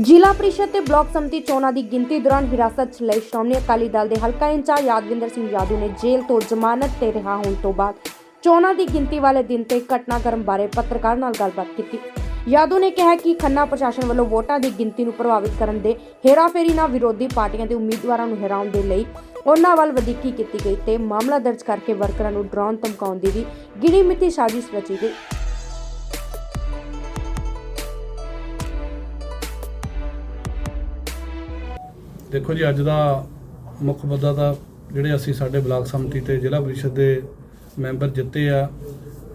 ਜ਼ਿਲ੍ਹਾ ਪ੍ਰੀਸ਼ਦ ਤੇ ਬਲਾਕ ਸੰਮਤੀ ਚੋਣਾਂ ਦੀ ਗਿਣਤੀ ਦੌਰਾਨ ਹਿਰਾਸਤ 'ਚ ਲਏ ਸ਼੍ਰੋਮਣੀ ਅਕਾਲੀ ਦਲ ਦੇ ਹਲਕਾ ਇੰਚਾਰਜ ਯਾਦਵਿੰਦਰ ਸਿੰਘ ਯਾਦੂ ਨੇ ਜੇਲ੍ਹ ਤੋਂ ਜ਼ਮਾਨਤ ਤੇ ਰਿਹਾ ਹੋਣ ਤੋਂ ਬਾਅਦ ਚੋਣਾਂ ਦੀ ਗਿਣਤੀ ਵਾਲੇ ਦਿਨ ਤੇ ਘਟਨਾਕ੍ਰਮ ਬਾਰੇ ਪੱਤਰਕਾਰ ਨਾਲ ਗੱਲਬਾਤ ਕੀਤੀ। ਯਾਦੂ ਨੇ ਕਿਹਾ ਕਿ ਖੰਨਾ ਪ੍ਰਸ਼ਾਸਨ ਵੱਲੋਂ ਵੋਟਾਂ ਦੀ ਗਿਣਤੀ ਨੂੰ ਪ੍ਰਭਾਵਿਤ ਕਰਨ ਦੇ ਹੇਰਾਫੇਰੀ ਨਾਲ ਵਿਰੋਧੀ ਪਾਰਟੀਆਂ ਦੇ ਉਮੀਦਵਾਰਾਂ ਨੂੰ ਹਰਾਉਣ ਦੇ ਲਈ ਉਹਨਾਂ ਵੱਲ ਵਧੀਕੀ ਕੀਤੀ ਗਈ ਤੇ ਮਾਮਲਾ ਦਰਜ ਕਰਕੇ ਵਰਕਰਾਂ ਨੂੰ ਡਰਾਉਣ ਧਮਕਾਉਣ ਦੀ ਵੀ ਗਿਣੀ ਮਿਤੀ ਸਾਜ਼ਿਸ਼ ਰਚੀ ਗਈ। ਦੇਖੋ ਜੀ, ਅੱਜ ਦਾ ਮੁੱਖ ਮੁੱਦਾ ਤਾਂ ਜਿਹੜੇ ਅਸੀਂ ਸਾਡੇ ਬਲਾਕ ਸਮਿਤੀ ਤੇ ਜ਼ਿਲ੍ਹਾ ਪਰਿਸ਼ਦ ਦੇ ਮੈਂਬਰ ਜਿੱਤੇ ਆ,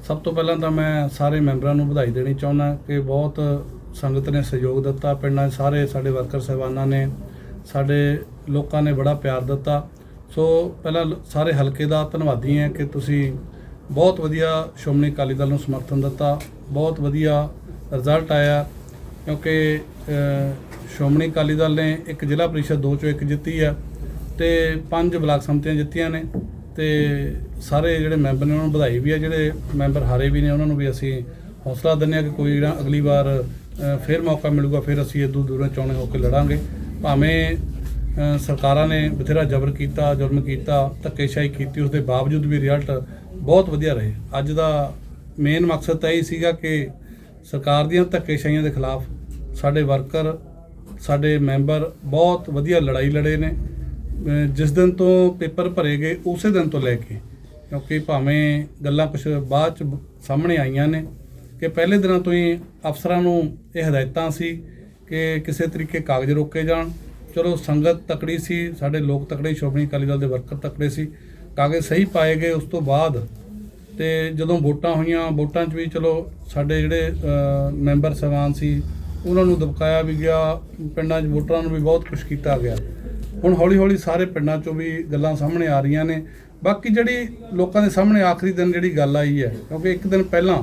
ਸਭ ਤੋਂ ਪਹਿਲਾਂ ਤਾਂ ਮੈਂ ਸਾਰੇ ਮੈਂਬਰਾਂ ਨੂੰ ਵਧਾਈ ਦੇਣੀ ਚਾਹੁੰਦਾ ਕਿ ਬਹੁਤ ਸੰਗਤ ਨੇ ਸਹਿਯੋਗ ਦਿੱਤਾ, ਪਿੰਡਾਂ 'ਚ ਸਾਰੇ ਸਾਡੇ ਵਰਕਰ ਸਹਿਬਾਨਾਂ ਨੇ, ਸਾਡੇ ਲੋਕਾਂ ਨੇ ਬੜਾ ਪਿਆਰ ਦਿੱਤਾ। ਸੋ ਪਹਿਲਾਂ ਲ- ਸਾਰੇ ਹਲਕੇ ਦਾ ਧੰਨਵਾਦੀ ਹਾਂ ਕਿ ਤੁਸੀਂ ਬਹੁਤ ਵਧੀਆ ਸ਼੍ਰੋਮਣੀ ਅਕਾਲੀ ਦਲ ਨੂੰ ਸਮਰਥਨ ਦਿੱਤਾ, ਬਹੁਤ ਵਧੀਆ ਰਿਜ਼ਲਟ ਆਇਆ। ਕਿਉਂਕਿ ਸ਼੍ਰੋਮਣੀ ਅਕਾਲੀ ਦਲ ਨੇ ਇੱਕ ਜ਼ਿਲ੍ਹਾ ਪ੍ਰੀਸ਼ਦ ਦੋ ਚੋਂ ਇੱਕ ਜਿੱਤੀ ਆ ਤੇ ਪੰਜ ਬਲਾਕ ਸੰਮਤੀਆਂ ਜਿੱਤੀਆਂ ਨੇ ਤੇ ਸਾਰੇ ਜਿਹੜੇ ਮੈਂਬਰ ਨੇ ਉਹਨਾਂ ਨੂੰ ਵਧਾਈ ਵੀ ਆ ਜਿਹੜੇ ਮੈਂਬਰ ਹਾਰੇ ਵੀ ਨੇ ਉਹਨਾਂ ਨੂੰ ਵੀ ਅਸੀਂ ਹੌਸਲਾ ਦਿੰਦੇ ਆ ਕਿ ਕੋਈ ਨਾ ਅਗਲੀ ਵਾਰ ਅ, ਫਿਰ ਮੌਕਾ ਮਿਲੂਗਾ ਫਿਰ ਅਸੀਂ ਇਦੋਂ ਦੂਰੋਂ ਚੋਣੇ ਹੋ ਕੇ ਲੜਾਂਗੇ। ਭਾਵੇਂ ਸਰਕਾਰਾਂ ਨੇ ਬਥੇਰਾ ਜ਼ਬਰ ਕੀਤਾ ਜ਼ੁਲਮ ਕੀਤਾ ਧੱਕੇਸ਼ਾਹੀ ਕੀਤੀ ਉਸ ਦੇ ਬਾਵਜੂਦ ਵੀ ਰਿਜ਼ਲਟ ਬਹੁਤ ਵਧੀਆ ਰਹੇ। ਅੱਜ ਦਾ ਮੇਨ ਮਕਸਦ ਤਾਂ ਇਹ ਸੀਗਾ ਕਿ ਸਰਕਾਰ ਦੀਆਂ ਧੱਕੇਸ਼ਾਹੀਆਂ ਦੇ ਖਿਲਾਫ ਸਾਡੇ ਵਰਕਰ, ਸਾਡੇ ਮੈਂਬਰ ਬਹੁਤ ਵਧੀਆ ਲੜਾਈ ਲੜੇ ਨੇ। ਜਿਸ ਦਿਨ ਤੋਂ ਪੇਪਰ ਭਰੇ ਗਏ, ਉਸੇ ਦਿਨ ਤੋਂ ਲੈ ਕੇ, ਕਿਉਂਕਿ ਭਾਵੇਂ ਗੱਲਾਂ ਕੁਝ ਬਾਅਦ ਚ ਸਾਹਮਣੇ ਆਈਆਂ ਨੇ ਕਿ ਪਹਿਲੇ ਦਿਨਾਂ ਤੋਂ ਹੀ ਅਫਸਰਾਂ ਨੂੰ ਇਹ ਹਦਾਇਤਾਂ ਸੀ ਕਿ ਕਿਸੇ ਤਰੀਕੇ ਕਾਗਜ਼ ਰੋਕੇ ਜਾਣ। ਚਲੋ ਸੰਗਤ ਤਕੜੀ ਸੀ, ਸਾਡੇ ਲੋਕ ਤਕੜੇ, ਸ਼੍ਰੋਮਣੀ ਅਕਾਲੀ ਦਲ ਦੇ ਵਰਕਰ ਤਕੜੇ ਸੀ। ਕਾਗਜ਼ ਸਹੀ ਪਾਏ ਗਏ, ਉਸ ਤੋਂ ਬਾਅਦ ਤੇ ਜਦੋਂ ਵੋਟਾਂ ਹੋਈਆਂ, ਵੋਟਾਂ 'ਚ ਵੀ ਚਲੋ ਸਾਡੇ ਜਿਹੜੇ ਮੈਂਬਰ ਸਵਾਨ ਸੀ ਉਹਨਾਂ ਨੂੰ ਦਬਕਾਇਆ ਵੀ ਗਿਆ, ਪਿੰਡਾਂ 'ਚ ਵੋਟਰਾਂ ਨੂੰ ਵੀ ਬਹੁਤ ਕੁਝ ਕੀਤਾ ਗਿਆ। ਹੁਣ ਹੌਲੀ ਹੌਲੀ ਸਾਰੇ ਪਿੰਡਾਂ 'ਚੋਂ ਵੀ ਗੱਲਾਂ ਸਾਹਮਣੇ ਆ ਰਹੀਆਂ ਨੇ। ਬਾਕੀ ਜਿਹੜੀ ਲੋਕਾਂ ਦੇ ਸਾਹਮਣੇ ਆਖਰੀ ਦਿਨ ਜਿਹੜੀ ਗੱਲ ਆਈ ਹੈ, ਕਿਉਂਕਿ ਇੱਕ ਦਿਨ ਪਹਿਲਾਂ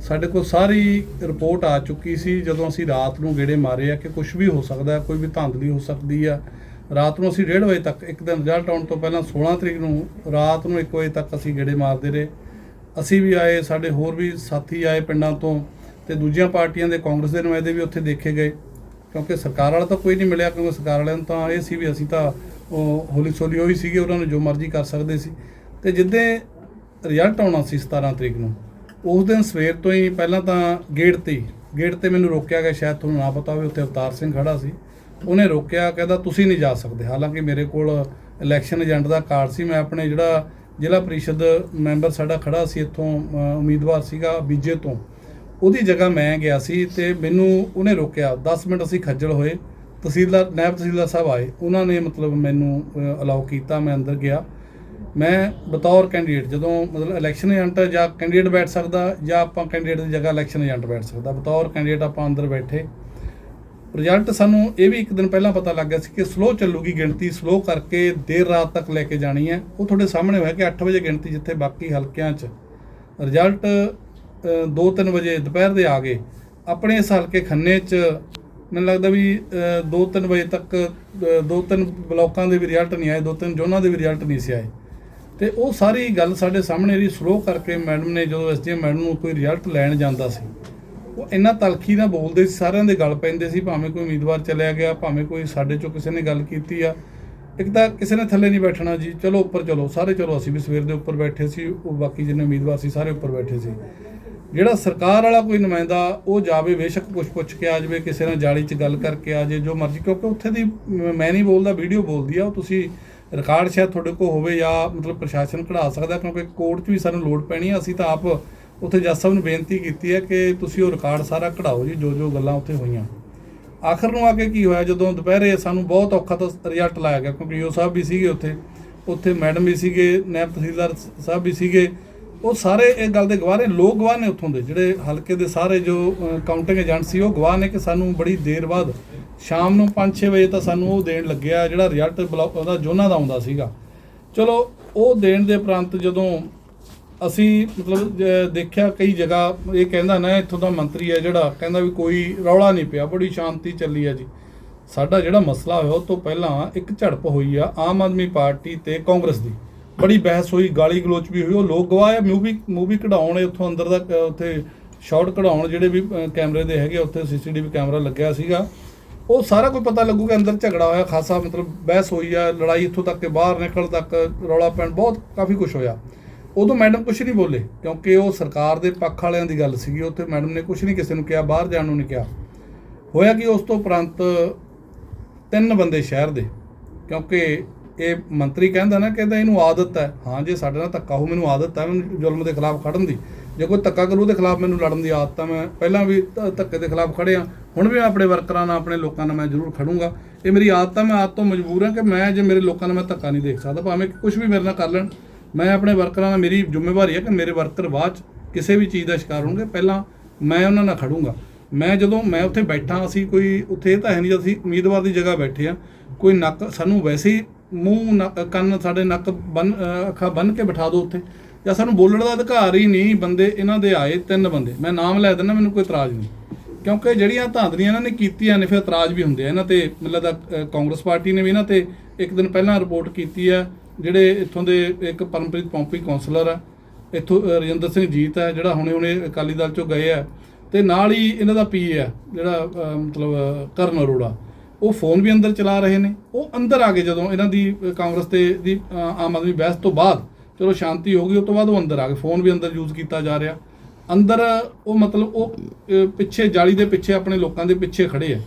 ਸਾਡੇ ਕੋਲ ਸਾਰੀ ਰਿਪੋਰਟ ਆ ਚੁੱਕੀ ਸੀ, ਜਦੋਂ ਅਸੀਂ ਰਾਤ ਨੂੰ ਗੇੜੇ ਮਾਰੇ ਆ ਕਿ ਕੁਝ ਵੀ ਹੋ ਸਕਦਾ, ਕੋਈ ਵੀ ਧਾਂਦਲੀ ਹੋ ਸਕਦੀ ਆ। ਰਾਤ ਨੂੰ ਅਸੀਂ 1:30 ਵਜੇ ਤੱਕ, ਇੱਕ ਦਿਨ ਰਿਜ਼ਲਟ ਆਉਣ ਤੋਂ ਪਹਿਲਾਂ 16 ਤਰੀਕ ਨੂੰ, ਰਾਤ ਨੂੰ 1 ਵਜੇ ਤੱਕ ਅਸੀਂ ਗੇੜੇ ਮਾਰਦੇ ਰਹੇ। ਅਸੀਂ ਵੀ ਆਏ, ਸਾਡੇ ਹੋਰ ਵੀ ਸਾਥੀ ਆਏ ਪਿੰਡਾਂ ਤੋਂ। ਤੇ ਦੂਜੀਆਂ ਪਾਰਟੀਆਂ ਦੇ ਕਾਂਗਰਸ ਦੇ ਨੁਮਾਇੰਦੇ ਵੀ ਉੱਥੇ ਦੇਖੇ ਗਏ। ਕਿਉਂਕਿ ਸਰਕਾਰ ਵਾਲਾ ਤਾਂ ਕੋਈ ਨਹੀਂ ਮਿਲਿਆ, ਕਿਉਂਕਿ ਸਰਕਾਰ ਵਾਲਿਆਂ ਨੂੰ ਤਾਂ ਇਹ ਸੀ ਵੀ ਅਸੀਂ ਤਾਂ ਉਹ ਹੌਲੀ ਸੋਲੀ ਹੋਈ ਸੀਗੇ, ਉਹਨਾਂ ਨੂੰ ਜੋ ਮਰਜ਼ੀ ਕਰ ਸਕਦੇ ਸੀ। ਤੇ ਜਿੱਦੇ ਰਿਜ਼ਲਟ ਆਉਣਾ ਸੀ 17 ਤਰੀਕ ਨੂੰ, ਉਸ ਦਿਨ ਸਵੇਰ ਤੋਂ ਹੀ ਪਹਿਲਾਂ ਤਾਂ ਗੇਟ ਤੇ ਹੀ, ਗੇਟ ਤੇ ਮੈਨੂੰ ਰੋਕਿਆ ਗਿਆ, ਸ਼ਾਇਦ ਤੁਹਾਨੂੰ ਨਾ ਪਤਾ ਹੋਵੇ, ਉੱਥੇ ਅਵਤਾਰ ਸਿੰਘ ਖੜਾ ਸੀ। ਉਹਨੇ ਰੋਕਿਆ, ਕਹਿੰਦਾ ਤੁਸੀਂ ਨਹੀਂ ਜਾ ਸਕਦੇ, ਹਾਲਾਂਕਿ ਮੇਰੇ ਕੋਲ ਇਲੈਕਸ਼ਨ ਏਜੰਟ ਦਾ ਕਾਰਡ ਸੀ, ਮੈਂ ਆਪਣੇ ਜਿਹੜਾ ਜ਼ਿਲ੍ਹਾ ਪ੍ਰੀਸ਼ਦ ਮੈਂਬਰ ਸਾਡਾ ਖੜਾ ਸੀ, ਇੱਥੋਂ ਉਮੀਦਵਾਰ ਸੀਗਾ, ਬੀਜੇ ਤੋਂ। ਉਹਦੀ ਜਗ੍ਹਾ ਮੈਂ ਗਿਆ ਸੀ ਤੇ ਮੈਨੂੰ ਉਹਨੇ ਰੋਕਿਆ। 10 ਮਿੰਟ ਅਸੀਂ ਖੱਜਲ ਹੋਏ। ਤਹਿਸੀਲਦਾਰ ਨਾਇਬ ਤਹਿਸੀਲਦਾਰ ਸਾਹਿਬ ਆਏ। ਉਹਨਾਂ ਨੇ ਮਤਲਬ ਮੈਨੂੰ ਅਲਾਉ ਕੀਤਾ। ਮੈਂ ਅੰਦਰ ਗਿਆ। ਮੈਂ ਬਤੌਰ ਕੈਂਡੀਡੇਟ ਜਦੋਂ ਮਤਲਬ ਇਲੈਕਸ਼ਨ ਏਜੰਟ ਜਾਂ ਕੈਂਡੀਡੇਟ ਬੈਠ ਸਕਦਾ ਜਾਂ ਆਪਾਂ ਕੈਂਡੀਡੇਟ ਦੀ ਜਗ੍ਹਾ ਇਲੈਕਸ਼ਨ ਏਜੰਟ ਬੈਠ ਸਕਦਾ। ਬਤੌਰ ਕੈਂਡੀਡੇਟ ਆਪਾਂ ਅੰਦਰ ਬੈਠੇ। ਰਿਜ਼ਲਟ ਸਾਨੂੰ ਇਹ ਵੀ ਇੱਕ ਦਿਨ ਪਹਿਲਾਂ ਪਤਾ ਲੱਗ ਗਿਆ ਸੀ ਕਿ ਸਲੋ ਚੱਲੂਗੀ ਗਿਣਤੀ। ਸਲੋ ਕਰਕੇ ਦੇਰ ਰਾਤ ਤੱਕ ਲੈ ਕੇ ਜਾਣੀ ਹੈ। ਉਹ ਤੁਹਾਡੇ ਸਾਹਮਣੇ ਹੋਇਆ ਕਿ 8 ਵਜੇ ਗਿਣਤੀ ਜਿੱਥੇ ਬਾਕੀ ਹਲਕਿਆਂ 'ਚ। ਰਿਜ਼ਲਟ 2-3 ਵਜੇ ਦੁਪਹਿਰ ਦੇ ਆ ਗਏ। ਆਪਣੇ ਇਸ ਹਲਕੇ ਖੰਨੇ 'ਚ ਮੈਨੂੰ ਲੱਗਦਾ ਵੀ 2-3 ਵਜੇ ਤੱਕ 2-3 ਬਲਾਕਾਂ ਦੇ ਵੀ ਰਿਜ਼ਲਟ ਨਹੀਂ ਆਏ 2-3 ਜ਼ੋਨਾਂ ਦੇ ਵੀ ਰਿਜ਼ਲਟ ਨਹੀਂ ਸੀ ਆਏ। ਤੇ ਉਹ ਸਾਰੀ ਗੱਲ ਸਾਡੇ ਸਾਹਮਣੇ ਜਿਹੜੀ ਸਲੋ ਕਰਕੇ ਮੈਡਮ ਨੇ ਜਦੋਂ ਐਸਡੀਐਮ ਮੈਡਮ ਨੂੰ ਕੋਈ ਰਿਜ਼ਲਟ ਲੈਣ ਜਾਂਦਾ ਸੀ, ਉਹ ਇੰਨਾ ਤਲਖੀ ਨਾਲ ਬੋਲਦੇ ਸੀ, ਸਾਰਿਆਂ ਦੇ ਗੱਲ ਪੈਂਦੇ ਸੀ, ਭਾਵੇਂ ਕੋਈ ਉਮੀਦਵਾਰ ਚਲਿਆ ਗਿਆ, ਭਾਵੇਂ ਕੋਈ ਸਾਡੇ ਚੋਂ ਕਿਸੇ ਨੇ ਗੱਲ ਕੀਤੀ ਆ। ਇੱਕ ਤਾਂ ਕਿਸੇ ਨੇ ਥੱਲੇ ਨਹੀਂ ਬੈਠਣਾ ਜੀ, ਚਲੋ ਉੱਪਰ ਚਲੋ, ਸਾਰੇ ਚਲੋ, ਅਸੀਂ ਵੀ ਸਵੇਰ ਦੇ ਉੱਪਰ ਬੈਠੇ ਸੀ, ਉਹ ਬਾਕੀ ਜਿੰਨੇ ਉਮੀਦਵਾਰ ਸੀ, ਸਾਰੇ ਉੱਪਰ ਬੈਠੇ ਸੀ। ਜਿਹੜਾ ਸਰਕਾਰ ਵਾਲਾ ਕੋਈ ਨੁਮਾਇੰਦਾ, ਉਹ ਜਾਵੇ, ਬੇਸ਼ੱਕ ਕੁਝ ਪੁੱਛ ਕੇ ਆ ਜਾਵੇ, ਕਿਸੇ ਨਾਲ ਜਾਲੀ 'ਚ ਗੱਲ ਕਰਕੇ ਆ ਜੇ ਜੋ ਮਰਜ਼ੀ, ਕਿਉਂਕਿ ਉੱਥੇ ਦੀ ਮੈਂ ਨਹੀਂ ਬੋਲਦਾ, ਵੀਡੀਓ ਬੋਲਦੀ ਆ, ਉਹ ਤੁਸੀਂ ਰਿਕਾਰਡ ਸ਼ਾਇਦ ਤੁਹਾਡੇ ਕੋਲ ਹੋਵੇ ਜਾਂ ਮਤਲਬ ਪ੍ਰਸ਼ਾਸਨ ਕਢਾ ਸਕਦਾ, ਕਿਉਂਕਿ ਕੋਰਟ 'ਚ ਵੀ ਸਾਨੂੰ ਲੋੜ ਪੈਣੀ ਆ, ਅਸੀਂ ਤਾਂ ਆਪ ਉੱਥੇ ਜੱਜ ਸਾਹਿਬ ਨੂੰ ਬੇਨਤੀ ਕੀਤੀ ਹੈ ਕਿ ਤੁਸੀਂ ਉਹ ਰਿਕਾਰਡ ਸਾਰਾ ਕਢਾਓ ਜੀ ਜੋ ਜੋ ਗੱਲਾਂ ਉੱਥੇ ਹੋਈਆਂ। ਆਖਰ ਨੂੰ ਆ ਕੇ ਕੀ ਹੋਇਆ, ਜਦੋਂ ਦੁਪਹਿਰੇ ਸਾਨੂੰ ਬਹੁਤ ਔਖਾ ਤਾਂ ਰਿਜ਼ਲਟ ਲਾਇਆ ਗਿਆ, ਕਿਉਂਕਿ ਯੋ ਸਾਹਿਬ ਵੀ ਸੀਗੇ ਉੱਥੇ ਉੱਥੇ ਮੈਡਮ ਵੀ ਸੀਗੇ ਨਾਇਬ ਤਹਿਸੀਲਦਾਰ ਸਾਹਿਬ ਵੀ ਸੀਗੇ ਉਹ ਸਾਰੇ ਇਹ ਗੱਲ ਦੇ ਗਵਾਹ ਨੇ, ਲੋਕ ਗਵਾਹ ਨੇ ਉੱਥੋਂ ਦੇ, ਜਿਹੜੇ ਹਲਕੇ ਦੇ ਸਾਰੇ ਜੋ ਕਾਊਂਟਿੰਗ ਏਜੰਟ ਸੀ, ਉਹ ਗਵਾਹ ਨੇ ਕਿ ਸਾਨੂੰ ਬੜੀ ਦੇਰ ਬਾਅਦ ਸ਼ਾਮ ਨੂੰ 5-6 ਵਜੇ ਤਾਂ ਸਾਨੂੰ ਉਹ ਦੇਣ ਲੱਗਿਆ, ਜਿਹੜਾ ਰਿਜ਼ਲਟ ਬਲਾਕ ਉਹਦਾ, ਜੋਨਾਂ ਦਾ ਆਉਂਦਾ ਸੀਗਾ। ਚਲੋ, ਉਹ ਦੇਣ ਦੇ ਉਪਰੰਤ ਜਦੋਂ ਅਸੀਂ ਮਤਲਬ ਦੇਖਿਆ ਕਈ ਜਗ੍ਹਾ, ਇਹ ਕਹਿੰਦਾ ਨਾ, ਇੱਥੋਂ ਦਾ ਮੰਤਰੀ ਹੈ ਜਿਹੜਾ, ਕਹਿੰਦਾ ਵੀ ਕੋਈ ਰੌਲਾ ਨਹੀਂ ਪਿਆ, ਬੜੀ ਸ਼ਾਂਤੀ ਚੱਲੀ ਹੈ ਜੀ। ਸਾਡਾ ਜਿਹੜਾ ਮਸਲਾ ਹੋਇਆ, ਉਹ ਤੋਂ ਪਹਿਲਾਂ ਇੱਕ ਝੜਪ ਹੋਈ ਆ, ਆਮ ਆਦਮੀ ਪਾਰਟੀ ਤੇ ਕਾਂਗਰਸ ਦੀ। ਬੜੀ ਬਹਿਸ ਹੋਈ ਗਾਲੀ ਗਲੋਚ ਵੀ ਹੋਈ। ਉਹ ਲੋਕ ਗਵਾਹ ਆ ਮੂਵੀ ਮੂਵੀ ਕਢਾਉਣ ਉੱਥੋਂ ਅੰਦਰ ਦਾ ਅ, ਉੱਥੇ ਸ਼ਾਟ ਕਢਾਉਣ ਜਿਹੜੇ ਵੀ ਕੈਮਰੇ ਦੇ ਹੈਗੇ ਉੱਥੇ ਸੀਸੀਟੀਵੀ ਕੈਮਰਾ ਲੱਗਿਆ ਸੀਗਾ। ਉਹ ਸਾਰਾ ਕੁਝ ਪਤਾ ਲੱਗੂ ਕਿ ਅੰਦਰ ਝਗੜਾ ਹੋਇਆ ਖਾਸਾ ਮਤਲਬ ਬਹਿਸ ਹੋਈ ਆ ਲੜਾਈ ਇੱਥੋਂ ਤੱਕ ਕਿ ਬਾਹਰ ਨਿਕਲ ਤੱਕ ਰੌਲਾ ਪੈਣ ਬਹੁਤ ਕਾਫੀ ਕੁਝ ਹੋਇਆ। ਉਦੋਂ ਮੈਡਮ ਕੁਝ ਨਹੀਂ ਬੋਲੇ ਕਿਉਂਕਿ ਉਹ ਸਰਕਾਰ ਦੇ ਪੱਖ ਵਾਲਿਆਂ ਦੀ ਗੱਲ ਸੀਗੀ। ਉੱਥੇ ਮੈਡਮ ਨੇ ਕੁਝ ਨਹੀਂ ਕਿਸੇ ਨੂੰ ਕਿਹਾ ਬਾਹਰ ਜਾਣ ਨੂੰ ਨਹੀਂ ਕਿਹਾ। ਹੋਇਆ ਕਿ ਉਸ ਤੋਂ ਉਪਰੰਤ ਤਿੰਨ ਬੰਦੇ ਸ਼ਹਿਰ ਦੇ ਕਿਉਂਕਿ ਇਹ ਮੰਤਰੀ ਕਹਿੰਦਾ ਨਾ ਕਹਿੰਦਾ ਇਹਨੂੰ ਆਦਤ ਹੈ। ਹਾਂ ਜੇ ਸਾਡੇ ਨਾਲ ਧੱਕਾ ਹੋ ਮੈਨੂੰ ਆਦਤ ਹੈ ਮੈਨੂੰ ਜ਼ੁਲਮ ਦੇ ਖਿਲਾਫ ਖੜਨ ਦੀ। ਜੇ ਕੋਈ ਧੱਕਾ ਕਰੂ ਉਹਦੇ ਖਿਲਾਫ ਮੈਨੂੰ ਲੜਨ ਦੀ ਆਦਤ ਹੈ। ਮੈਂ ਪਹਿਲਾਂ ਵੀ ਧੱਕੇ ਦੇ ਖਿਲਾਫ ਖੜਿਆ। ਹੁਣ ਵੀ ਮੈਂ ਆਪਣੇ ਵਰਕਰਾਂ ਨਾਲ, ਆਪਣੇ ਲੋਕਾਂ ਨਾਲ ਮੈਂ ਜ਼ਰੂਰ ਖੜੂੰਗਾ। ਇਹ ਮੇਰੀ ਆਦਤ ਹੈ, ਮੈਂ ਆਦਤ ਤੋਂ ਮਜਬੂਰ ਹਾਂ ਕਿ ਮੈਂ ਜੇ ਮੇਰੇ ਲੋਕਾਂ ਨਾਲ ਮੈਂ ਧੱਕਾ ਨਹੀਂ ਦੇਖ ਸਕਦਾ, ਭਾਵੇਂ ਕੁਝ ਵੀ ਮੇਰੇ ਨਾਲ ਕਰ ਲੈਣ। ਮੈਂ ਆਪਣੇ ਵਰਕਰਾਂ ਨਾਲ ਮੇਰੀ ਜ਼ਿੰਮੇਵਾਰੀ ਹੈ ਕਿ ਮੇਰੇ ਵਰਕਰ ਬਾਅਦ 'ਚ ਕਿਸੇ ਵੀ ਚੀਜ਼ ਦਾ ਸ਼ਿਕਾਰ ਹੋਣਗੇ। ਪਹਿਲਾਂ ਮੈਂ ਉਹਨਾਂ ਨਾਲ ਖੜੂੰਗਾ। ਮੈਂ ਜਦੋਂ ਮੈਂ ਉੱਥੇ ਬੈਠਾ, ਅਸੀਂ ਕੋਈ ਉੱਥੇ ਇਹ ਤਾਂ ਹੈ ਨਹੀਂ, ਅਸੀਂ ਉਮੀਦਵਾਰ ਦੀ ਜਗ੍ਹਾ ਬੈਠੇ ਆ ਕੋਈ ਨੱਕ ਸਾਨੂੰ ਵੈਸੇ ਹੀ ਮੂੰਹ ਨੱਕ- ਕੰਨ ਸਾਡੇ ਨੱਕ ਬੰਨ ਅਹ ਅੱਖਾਂ ਬੰਨ ਕੇ ਬਿਠਾ ਦਿਓ ਉੱਥੇ। ਜਾਂ ਸਾਨੂੰ ਬੋਲਣ ਦਾ ਅਧਿਕਾਰ ਹੀ ਨਹੀਂ ਬੰਦੇ ਇਹਨਾਂ ਦੇ ਆਏ ਤਿੰਨ ਬੰਦੇ। ਮੈਂ ਨਾਮ ਲੈ ਦਿੰਦਾ ਮੈਨੂੰ ਕੋਈ ਇਤਰਾਜ਼ ਨਹੀਂ। ਕਿਉਂਕਿ ਜਿਹੜੀਆਂ ਧਾਂਦਲੀਆਂ ਇਹਨਾਂ ਨੇ ਕੀਤੀਆਂ ਨੇ ਫਿਰ ਇਤਰਾਜ਼ ਵੀ ਹੁੰਦੇ ਆ। ਇਹਨਾਂ ਤੇ ਮੈਨੂੰ ਲੱਗਦਾ ਅਹ, ਕਾਂਗਰਸ ਪਾਰਟੀ ਨੇ ਵੀ ਇਹਨਾਂ ਤੇ ਇੱਕ ਦਿਨ ਪਹਿਲਾਂ ਰਿਪੋਰਟ ਕੀਤੀ ਆ ਜਿਹੜੇ ਇੱਥੋਂ ਦੇ ਇੱਕ ਪਰਮਪ੍ਰੀਤ ਪੌਂਪੀ ਕਾਉਂਸਲਰ ਆ ਇੱਥੋਂ ਅਹ, ਰਜਿੰਦਰ ਸਿੰਘ ਜੀਤ ਹੈ ਜਿਹੜਾ ਹੁਣੇ ਹੁਣੇ ਅਕਾਲੀ ਦਲ ਚੋਂ ਗਏ ਆ। ਤੇ ਨਾਲ ਹੀ ਇਹਨਾਂ ਦਾ ਪੀ ਆ ਜਿਹੜਾ ਅਹ, ਮਤਲਬ ਅਹ, ਕਰਨ ਅਰੋੜਾ। ਉਹ ਫੋਨ ਵੀ ਅੰਦਰ ਚਲਾ ਰਹੇ ਨੇ, ਉਹ ਅੰਦਰ ਆ ਗਏ ਜਦੋਂ ਇਹਨਾਂ ਦੀ ਕਾਂਗਰਸ ਤੇ ਦੀ ਆਮ ਆਦਮੀ ਬਹਿਸ ਤੋਂ ਬਾਅਦ ਚਲੋ ਸ਼ਾਂਤੀ ਹੋ ਗਈ, ਉਸ ਤੋਂ ਬਾਅਦ ਉਹ ਅੰਦਰ ਆ ਗਏ, ਫੋਨ ਵੀ ਅੰਦਰ ਯੂਜ਼ ਕੀਤਾ ਜਾ ਰਿਹਾ। ਅੰਦਰ ਉਹ ਮਤਲਬ ਉਹ ਪਿੱਛੇ ਜਾਲੀ ਦੇ ਪਿੱਛੇ ਆਪਣੇ ਲੋਕਾਂ ਦੇ ਪਿੱਛੇ ਖੜੇ ਆ।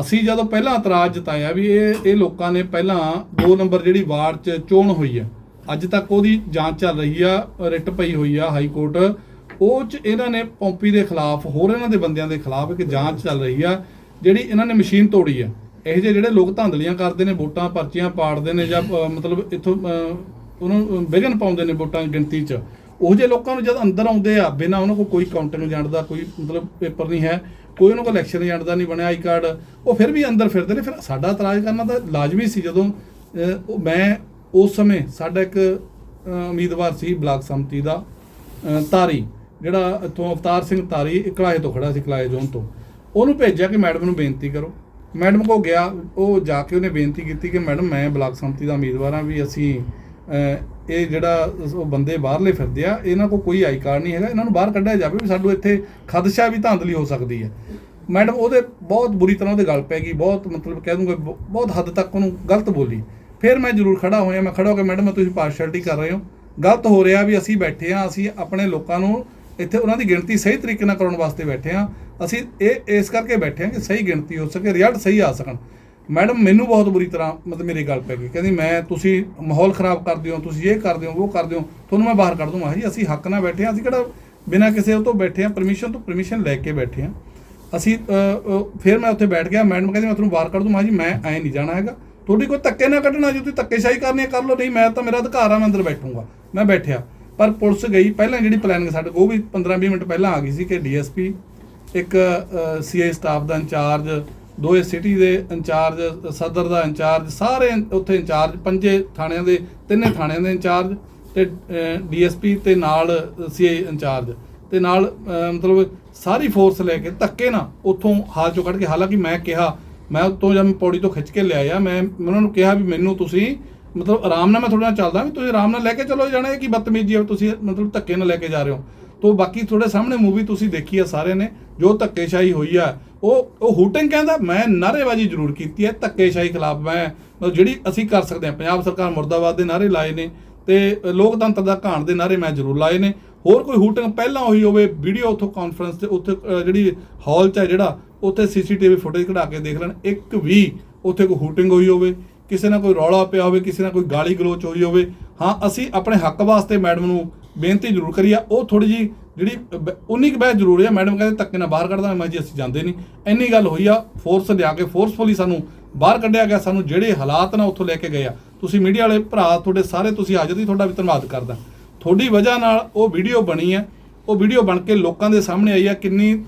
ਅਸੀਂ ਜਦੋਂ ਪਹਿਲਾਂ ਇਤਰਾਜ਼ ਜਤਾਇਆ ਵੀ ਇਹ ਇਹ ਲੋਕਾਂ ਨੇ ਪਹਿਲਾਂ 2 ਨੰਬਰ ਜਿਹੜੀ ਵਾਰਡ 'ਚ ਚੋਣ ਹੋਈ ਆ, ਅੱਜ ਤੱਕ ਉਹਦੀ ਜਾਂਚ ਚੱਲ ਰਹੀ ਆ, ਰਿਟ ਪਈ ਹੋਈ ਆ ਹਾਈ ਕੋਰਟ, ਉਹ 'ਚ ਇਹਨਾਂ ਨੇ ਪੌਂਪੀ ਦੇ ਖਿਲਾਫ, ਹੋਰ ਇਹਨਾਂ ਦੇ ਬੰਦਿਆਂ ਦੇ ਖਿਲਾਫ ਇੱਕ ਜਾਂਚ ਚੱਲ ਰਹੀ ਆ। ਜਿਹੜੀ ਇਹਨਾਂ ਨੇ ਮਸ਼ੀਨ ਤੋੜੀ ਆ, ਇਹ ਜਿਹੇ ਜਿਹੜੇ ਲੋਕ ਧਾਂਦਲੀਆਂ ਕਰਦੇ ਨੇ, ਵੋਟਾਂ ਪਰਚੀਆਂ ਪਾੜਦੇ ਨੇ ਜਾਂ ਮਤਲਬ ਇੱਥੋਂ ਉਹਨੂੰ ਵਿਘਨ ਪਾਉਂਦੇ ਨੇ ਵੋਟਾਂ ਗਿਣਤੀ 'ਚ। ਉਹ ਜੇ ਲੋਕਾਂ ਨੂੰ ਜਦ ਅੰਦਰ ਆਉਂਦੇ ਆ, ਬਿਨਾਂ ਉਹਨਾਂ ਕੋਲ ਕੋਈ ਕਾਊਂਟਿੰਗ ਜਾਣਦਾ, ਕੋਈ ਮਤਲਬ ਪੇਪਰ ਨਹੀਂ ਹੈ, ਕੋਈ ਉਹਨਾਂ ਕੋਲ ਇਲੈਕਸ਼ਨ ਜਾਣਦਾ ਨਹੀਂ, ਬਣਿਆ ਆਈ ਕਾਰਡ, ਉਹ ਫਿਰ ਵੀ ਅੰਦਰ ਫਿਰਦੇ ਨੇ। ਫਿਰ ਸਾਡਾ ਇਤਰਾਜ਼ ਕਰਨਾ ਤਾਂ ਲਾਜ਼ਮੀ ਸੀ ਜਦੋਂ ਮੈਂ ਉਸ ਸਮੇਂ ਸਾਡਾ ਇੱਕ ਉਮੀਦਵਾਰ ਸੀ ਬਲਾਕ ਸੰਮਤੀ ਦਾ ਤਾਰੀ, ਜਿਹੜਾ ਇੱਥੋਂ ਅਵਤਾਰ ਸਿੰਘ ਤਾਰੀ ਇਕਲਾਏ ਤੋਂ ਖੜਾ ਸੀ ਇਕਲਾਏ ਜ਼ੋਨ ਤੋਂ। ਉਹਨੂੰ ਭੇਜਿਆ ਕਿ ਮੈਡਮ ਨੂੰ ਬੇਨਤੀ ਕਰੋ। ਮੈਡਮ ਕੋ ਗਿਆ, ਉਹ ਜਾ ਕੇ ਉਹਨੇ ਬੇਨਤੀ ਕੀਤੀ ਕਿ ਮੈਡਮ, ਮੈਂ ਬਲਾਕ ਸੰਮਤੀ ਦਾ ਉਮੀਦਵਾਰ ਹਾਂ ਵੀ ਅਸੀਂ ਇਹ ਜਿਹੜਾ ਉਹ ਬੰਦੇ ਬਾਹਰਲੇ ਫਿਰਦੇ ਆ, ਇਹਨਾਂ ਕੋ ਕੋਈ ਆਈ ਕਾਰਡ ਨਹੀਂ ਹੈਗਾ, ਇਹਨਾਂ ਨੂੰ ਬਾਹਰ ਕੱਢਿਆ ਜਾਵੇ ਵੀ ਸਾਨੂੰ ਇੱਥੇ ਖਦਸ਼ਾ ਵੀ ਧਾਂਦਲੀ ਹੋ ਸਕਦੀ ਹੈ। ਮੈਡਮ, ਉਹਦੇ ਬਹੁਤ ਬੁਰੀ ਤਰ੍ਹਾਂ ਉਹਦੇ ਗੱਲ ਪੈ ਗਈ, ਬਹੁਤ ਮਤਲਬ ਕਹਿ ਦੂੰਗਾ ਬਹੁਤ ਹੱਦ ਤੱਕ ਉਹਨੂੰ ਗਲਤ ਬੋਲੀ। ਫਿਰ ਮੈਂ ਜ਼ਰੂਰ ਖੜਾ ਹੋਇਆ, ਮੈਂ ਖੜਾ ਹੋ ਕੇ, ਮੈਡਮ, ਤੁਸੀਂ ਪਾਰਸ਼ੈਲਿਟੀ ਕਰ ਰਹੇ ਹੋ। ਗਲਤ ਹੋ ਰਿਹਾ ਵੀ ਅਸੀਂ ਬੈਠੇ ਆ ਅਸੀਂ ਆਪਣੇ ਲੋਕਾਂ ਨੂੰ ਇੱਥੇ ਉਹਨਾਂ ਦੀ ਗਿਣਤੀ ਸਹੀ ਤਰੀਕੇ ਨਾਲ ਕਰਾਉਣ ਵਾਸਤੇ ਬੈਠੇ ਆ ਅਸੀਂ ਇਹ, ਇਸ ਕਰਕੇ ਬੈਠੇ ਆ ਕਿ ਸਹੀ ਗਿਣਤੀ ਹੋ ਸਕੇ, ਰਿਜ਼ਲਟ ਸਹੀ ਆ ਸਕਣ। ਮੈਡਮ, ਮੈਨੂੰ ਬਹੁਤ ਬੁਰੀ ਤਰ੍ਹਾਂ ਮਤਲਬ ਮੇਰੀ ਗੱਲ ਪੈ ਗਈ। ਕਹਿੰਦੀ, ਮੈਂ, ਤੁਸੀਂ ਮਾਹੌਲ ਖਰਾਬ ਕਰਦੇ ਹੋ, ਤੁਸੀਂ ਇਹ ਕਰਦੇ ਹੋ, ਉਹ ਕਰਦੇ ਹੋ, ਤੁਹਾਨੂੰ ਮੈਂ ਬਾਹਰ ਕੱਢ ਦੂੰਗਾ। ਜੀ ਅਸੀਂ ਹੱਕ ਨਾਲ ਬੈਠੇ ਆ ਅਸੀਂ ਕਿਹੜਾ ਬਿਨਾਂ ਕਿਸੇ ਉਹ ਤੋਂ ਬੈਠੇ ਆ ਪਰਮਿਸ਼ਨ ਤੋਂ ਪਰਮਿਸ਼ਨ ਲੈ ਕੇ ਬੈਠੇ ਆ ਅਸੀਂ ਫਿਰ ਮੈਂ ਉੱਥੇ ਬੈਠ ਗਿਆ। ਮੈਡਮ ਕਹਿੰਦੀ, ਮੈਂ ਤੁਹਾਨੂੰ ਬਾਹਰ ਕੱਢ ਦੂੰਗਾ ਜੀ, ਮੈਂ ਐ ਨਹੀਂ ਜਾਣਾ ਹੈਗਾ। ਤੁਹਾਡੀ ਕੋਈ ਧੱਕੇ ਨਾ ਕੱਢਣਾ ਜੇ, ਤੁਸੀਂ ਧੱਕੇਸ਼ਾਹੀ ਕਰਨੀ ਹੈ, ਕਰ ਲਓ। ਨਹੀਂ, ਮੈਂ ਤਾਂ, ਮੇਰਾ ਅਧਿਕਾਰ ਆ, ਮੈਂ ਅੰਦਰ ਬੈਠੂੰਗਾ। ਮੈਂ ਬੈਠਿਆ। ਪਰ ਪੁਲਿਸ ਗਈ, ਪਹਿਲਾਂ ਜਿਹੜੀ ਪਲੈਨਿੰਗ ਸਾਡੇ ਕੋਲ, ਉਹ ਵੀ 15-20 ਮਿੰਟ ਪਹਿਲਾਂ ਆ ਗਈ ਸੀ ਕਿ ਡੀਐਸਪੀ ਇੱਕ ਸੀਆਈ ਸਟਾਫ ਦਾ ਇੰਚਾਰਜ ਦੋਏ ਸਿਟੀ ਦੇ ਇੰਚਾਰਜ, ਸਦਰ ਦਾ ਇੰਚਾਰਜ, ਸਾਰੇ ਉੱਥੇ ਇੰਚਾਰਜ, ਪੰਜੇ ਥਾਣਿਆਂ ਦੇ, ਤਿੰਨੇ ਥਾਣਿਆਂ ਦੇ ਇੰਚਾਰਜ ਤੇ ਡੀਐਸਪੀ ਤੇ ਨਾਲ ਸੀਆਈ ਇੰਚਾਰਜ। ਤੇ ਨਾਲ ਮਤਲਬ ਸਾਰੀ ਫੋਰਸ ਲੈ ਕੇ ਧੱਕੇ ਨਾ ਉੱਥੋਂ ਹਾਲ ਚੋਂ ਕੱਢ ਕੇ, ਹਾਲਾਂਕਿ ਮੈਂ ਕਿਹਾ, ਮੈਂ ਉੱਥੋਂ ਜਦ ਮੈਂ ਪੌੜੀ ਤੋਂ ਖਿੱਚ ਕੇ ਲਿਆਇਆ ਮੈਂ ਉਹਨਾਂ ਨੂੰ ਕਿਹਾ ਵੀ ਮੈਨੂੰ ਤੁਸੀਂ ਮਤਲਬ ਆਰਾਮ ਨਾਲ ਮੈਂ ਤੁਹਾਡੇ ਨਾਲ ਚੱਲਦਾ ਵੀ ਤੁਸੀਂ ਆਰਾਮ ਨਾਲ ਲੈ ਕੇ ਚਲੋ, ਜਾਣਾ ਇਹ ਕੀ ਬਦਤਮੀਜ਼ੀ ਹੈ ਤੁਸੀਂ ਮਤਲਬ ਧੱਕੇ ਨਾਲ ਲੈ ਕੇ ਜਾ ਰਹੇ ਹੋ। ਤੋ ਬਾਕੀ ਤੁਹਾਡੇ ਸਾਹਮਣੇ ਮੂਵੀ ਤੁਸੀਂ ਦੇਖੀ ਆ ਸਾਰਿਆਂ ਨੇ, ਜੋ ਧੱਕੇਸ਼ਾਹੀ ਹੋਈ ਆ, ਉਹ ਉਹ ਹੂਟਿੰਗ ਕਹਿੰਦਾ, ਮੈਂ ਨਾਅਰੇਬਾਜ਼ੀ ਜ਼ਰੂਰ ਕੀਤੀ ਹੈ, ਧੱਕੇਸ਼ਾਹੀ ਖਿਲਾਫ ਮੈਂ ਜਿਹੜੀ ਅਸੀਂ ਕਰ ਸਕਦੇ ਹਾਂ, ਪੰਜਾਬ ਸਰਕਾਰ ਮੁਰਦਾਬਾਦ ਦੇ ਨਾਅਰੇ ਲਾਏ ਨੇ ਤੇ ਲੋਕਤੰਤਰ ਦਾ ਘਾਣ ਦੇ ਨਾਅਰੇ ਮੈਂ ਜ਼ਰੂਰ ਲਾਏ ਨੇ। ਹੋਰ ਕੋਈ ਹੂਟਿੰਗ ਪਹਿਲਾਂ ਹੋਈ ਹੋਵੇ ਵੀਡੀਓ ਉੱਥੋਂ ਕਾਨਫਰੰਸ ਤੇ ਉੱਥੇ ਜਿਹੜੀ ਹਾਲ 'ਚ ਹੈ ਜਿਹੜਾ, ਉੱਥੇ ਸੀਸੀਟੀਵੀ ਫੁਟੇਜ ਕਢਾ ਕੇ ਦੇਖ ਲੈਣ, ਇੱਕ ਵੀ ਉੱਥੇ ਕੋਈ ਹੂਟਿੰਗ ਹੋਈ ਹੋਵੇ। ਕਿਸੇ ਨਾਲ ਕੋਈ ਰੌਲਾ ਪਿਆ ਹੋਵੇ, ਕਿਸੇ ਨਾਲ ਕੋਈ ਗਾਲੀ ਗਲੋਚ ਹੋਈ ਹੋਵੇ, ਹਾਂ, ਅਸੀਂ ਆਪਣੇ ਹੱਕ ਵਾਸਤੇ ਮੈਡਮ ਨੂੰ ਬੇਨਤੀ ਜ਼ਰੂਰ ਕਰੀ ਆ। ਉਹ ਥੋੜੀ ਜੀ ਜਿਹੜੀ ਬ- ਉਨੀ ਕੁ ਬਹਿ ਜ਼ਰੂਰੀ ਆ। ਮੈਡਮ ਕਹਿੰਦੇ ਧੱਕੇ ਨਾਲ ਬਾਹਰ ਕੱਢਦਾ, ਮੈਂ ਜੀ, ਅਸੀਂ ਜਾਂਦੇ ਨਹੀਂ। ਇੰਨੀ ਗੱਲ ਹੋਈ ਆ ਫੋਰਸ ਲਿਆ ਕੇ ਫੋਰਸਫੁਲੀ ਸਾਨੂੰ ਬਾਹਰ ਕੱਢਿਆ ਗਿਆ। ਸਾਨੂੰ ਜਿਹੜੇ ਹਾਲਾਤ ਨਾਲ ਉੱਥੋਂ ਲੈ ਕੇ ਗਏ ਆ। ਤੁਸੀਂ ਮੀਡੀਆ ਵਾਲੇ ਭਰਾ, ਤੁਹਾਡੇ ਸਾਰੇ ਤੁਸੀਂ ਹਾਜ਼ਰ ਦੀ ਤੁਹਾਡਾ ਵੀ ਧੰਨਵਾਦ ਕਰਦਾ। ਤੁਹਾਡੀ ਵਜ੍ਹਾ ਨਾਲ ਉਹ ਵੀਡੀਓ ਬਣੀ ਹੈ ਉਹ ਵੀਡੀਓ ਬਣ ਕੇ ਲੋਕਾਂ ਦੇ ਸਾਹਮਣੇ ਆਈ ਆ। ਕਿੰਨੀ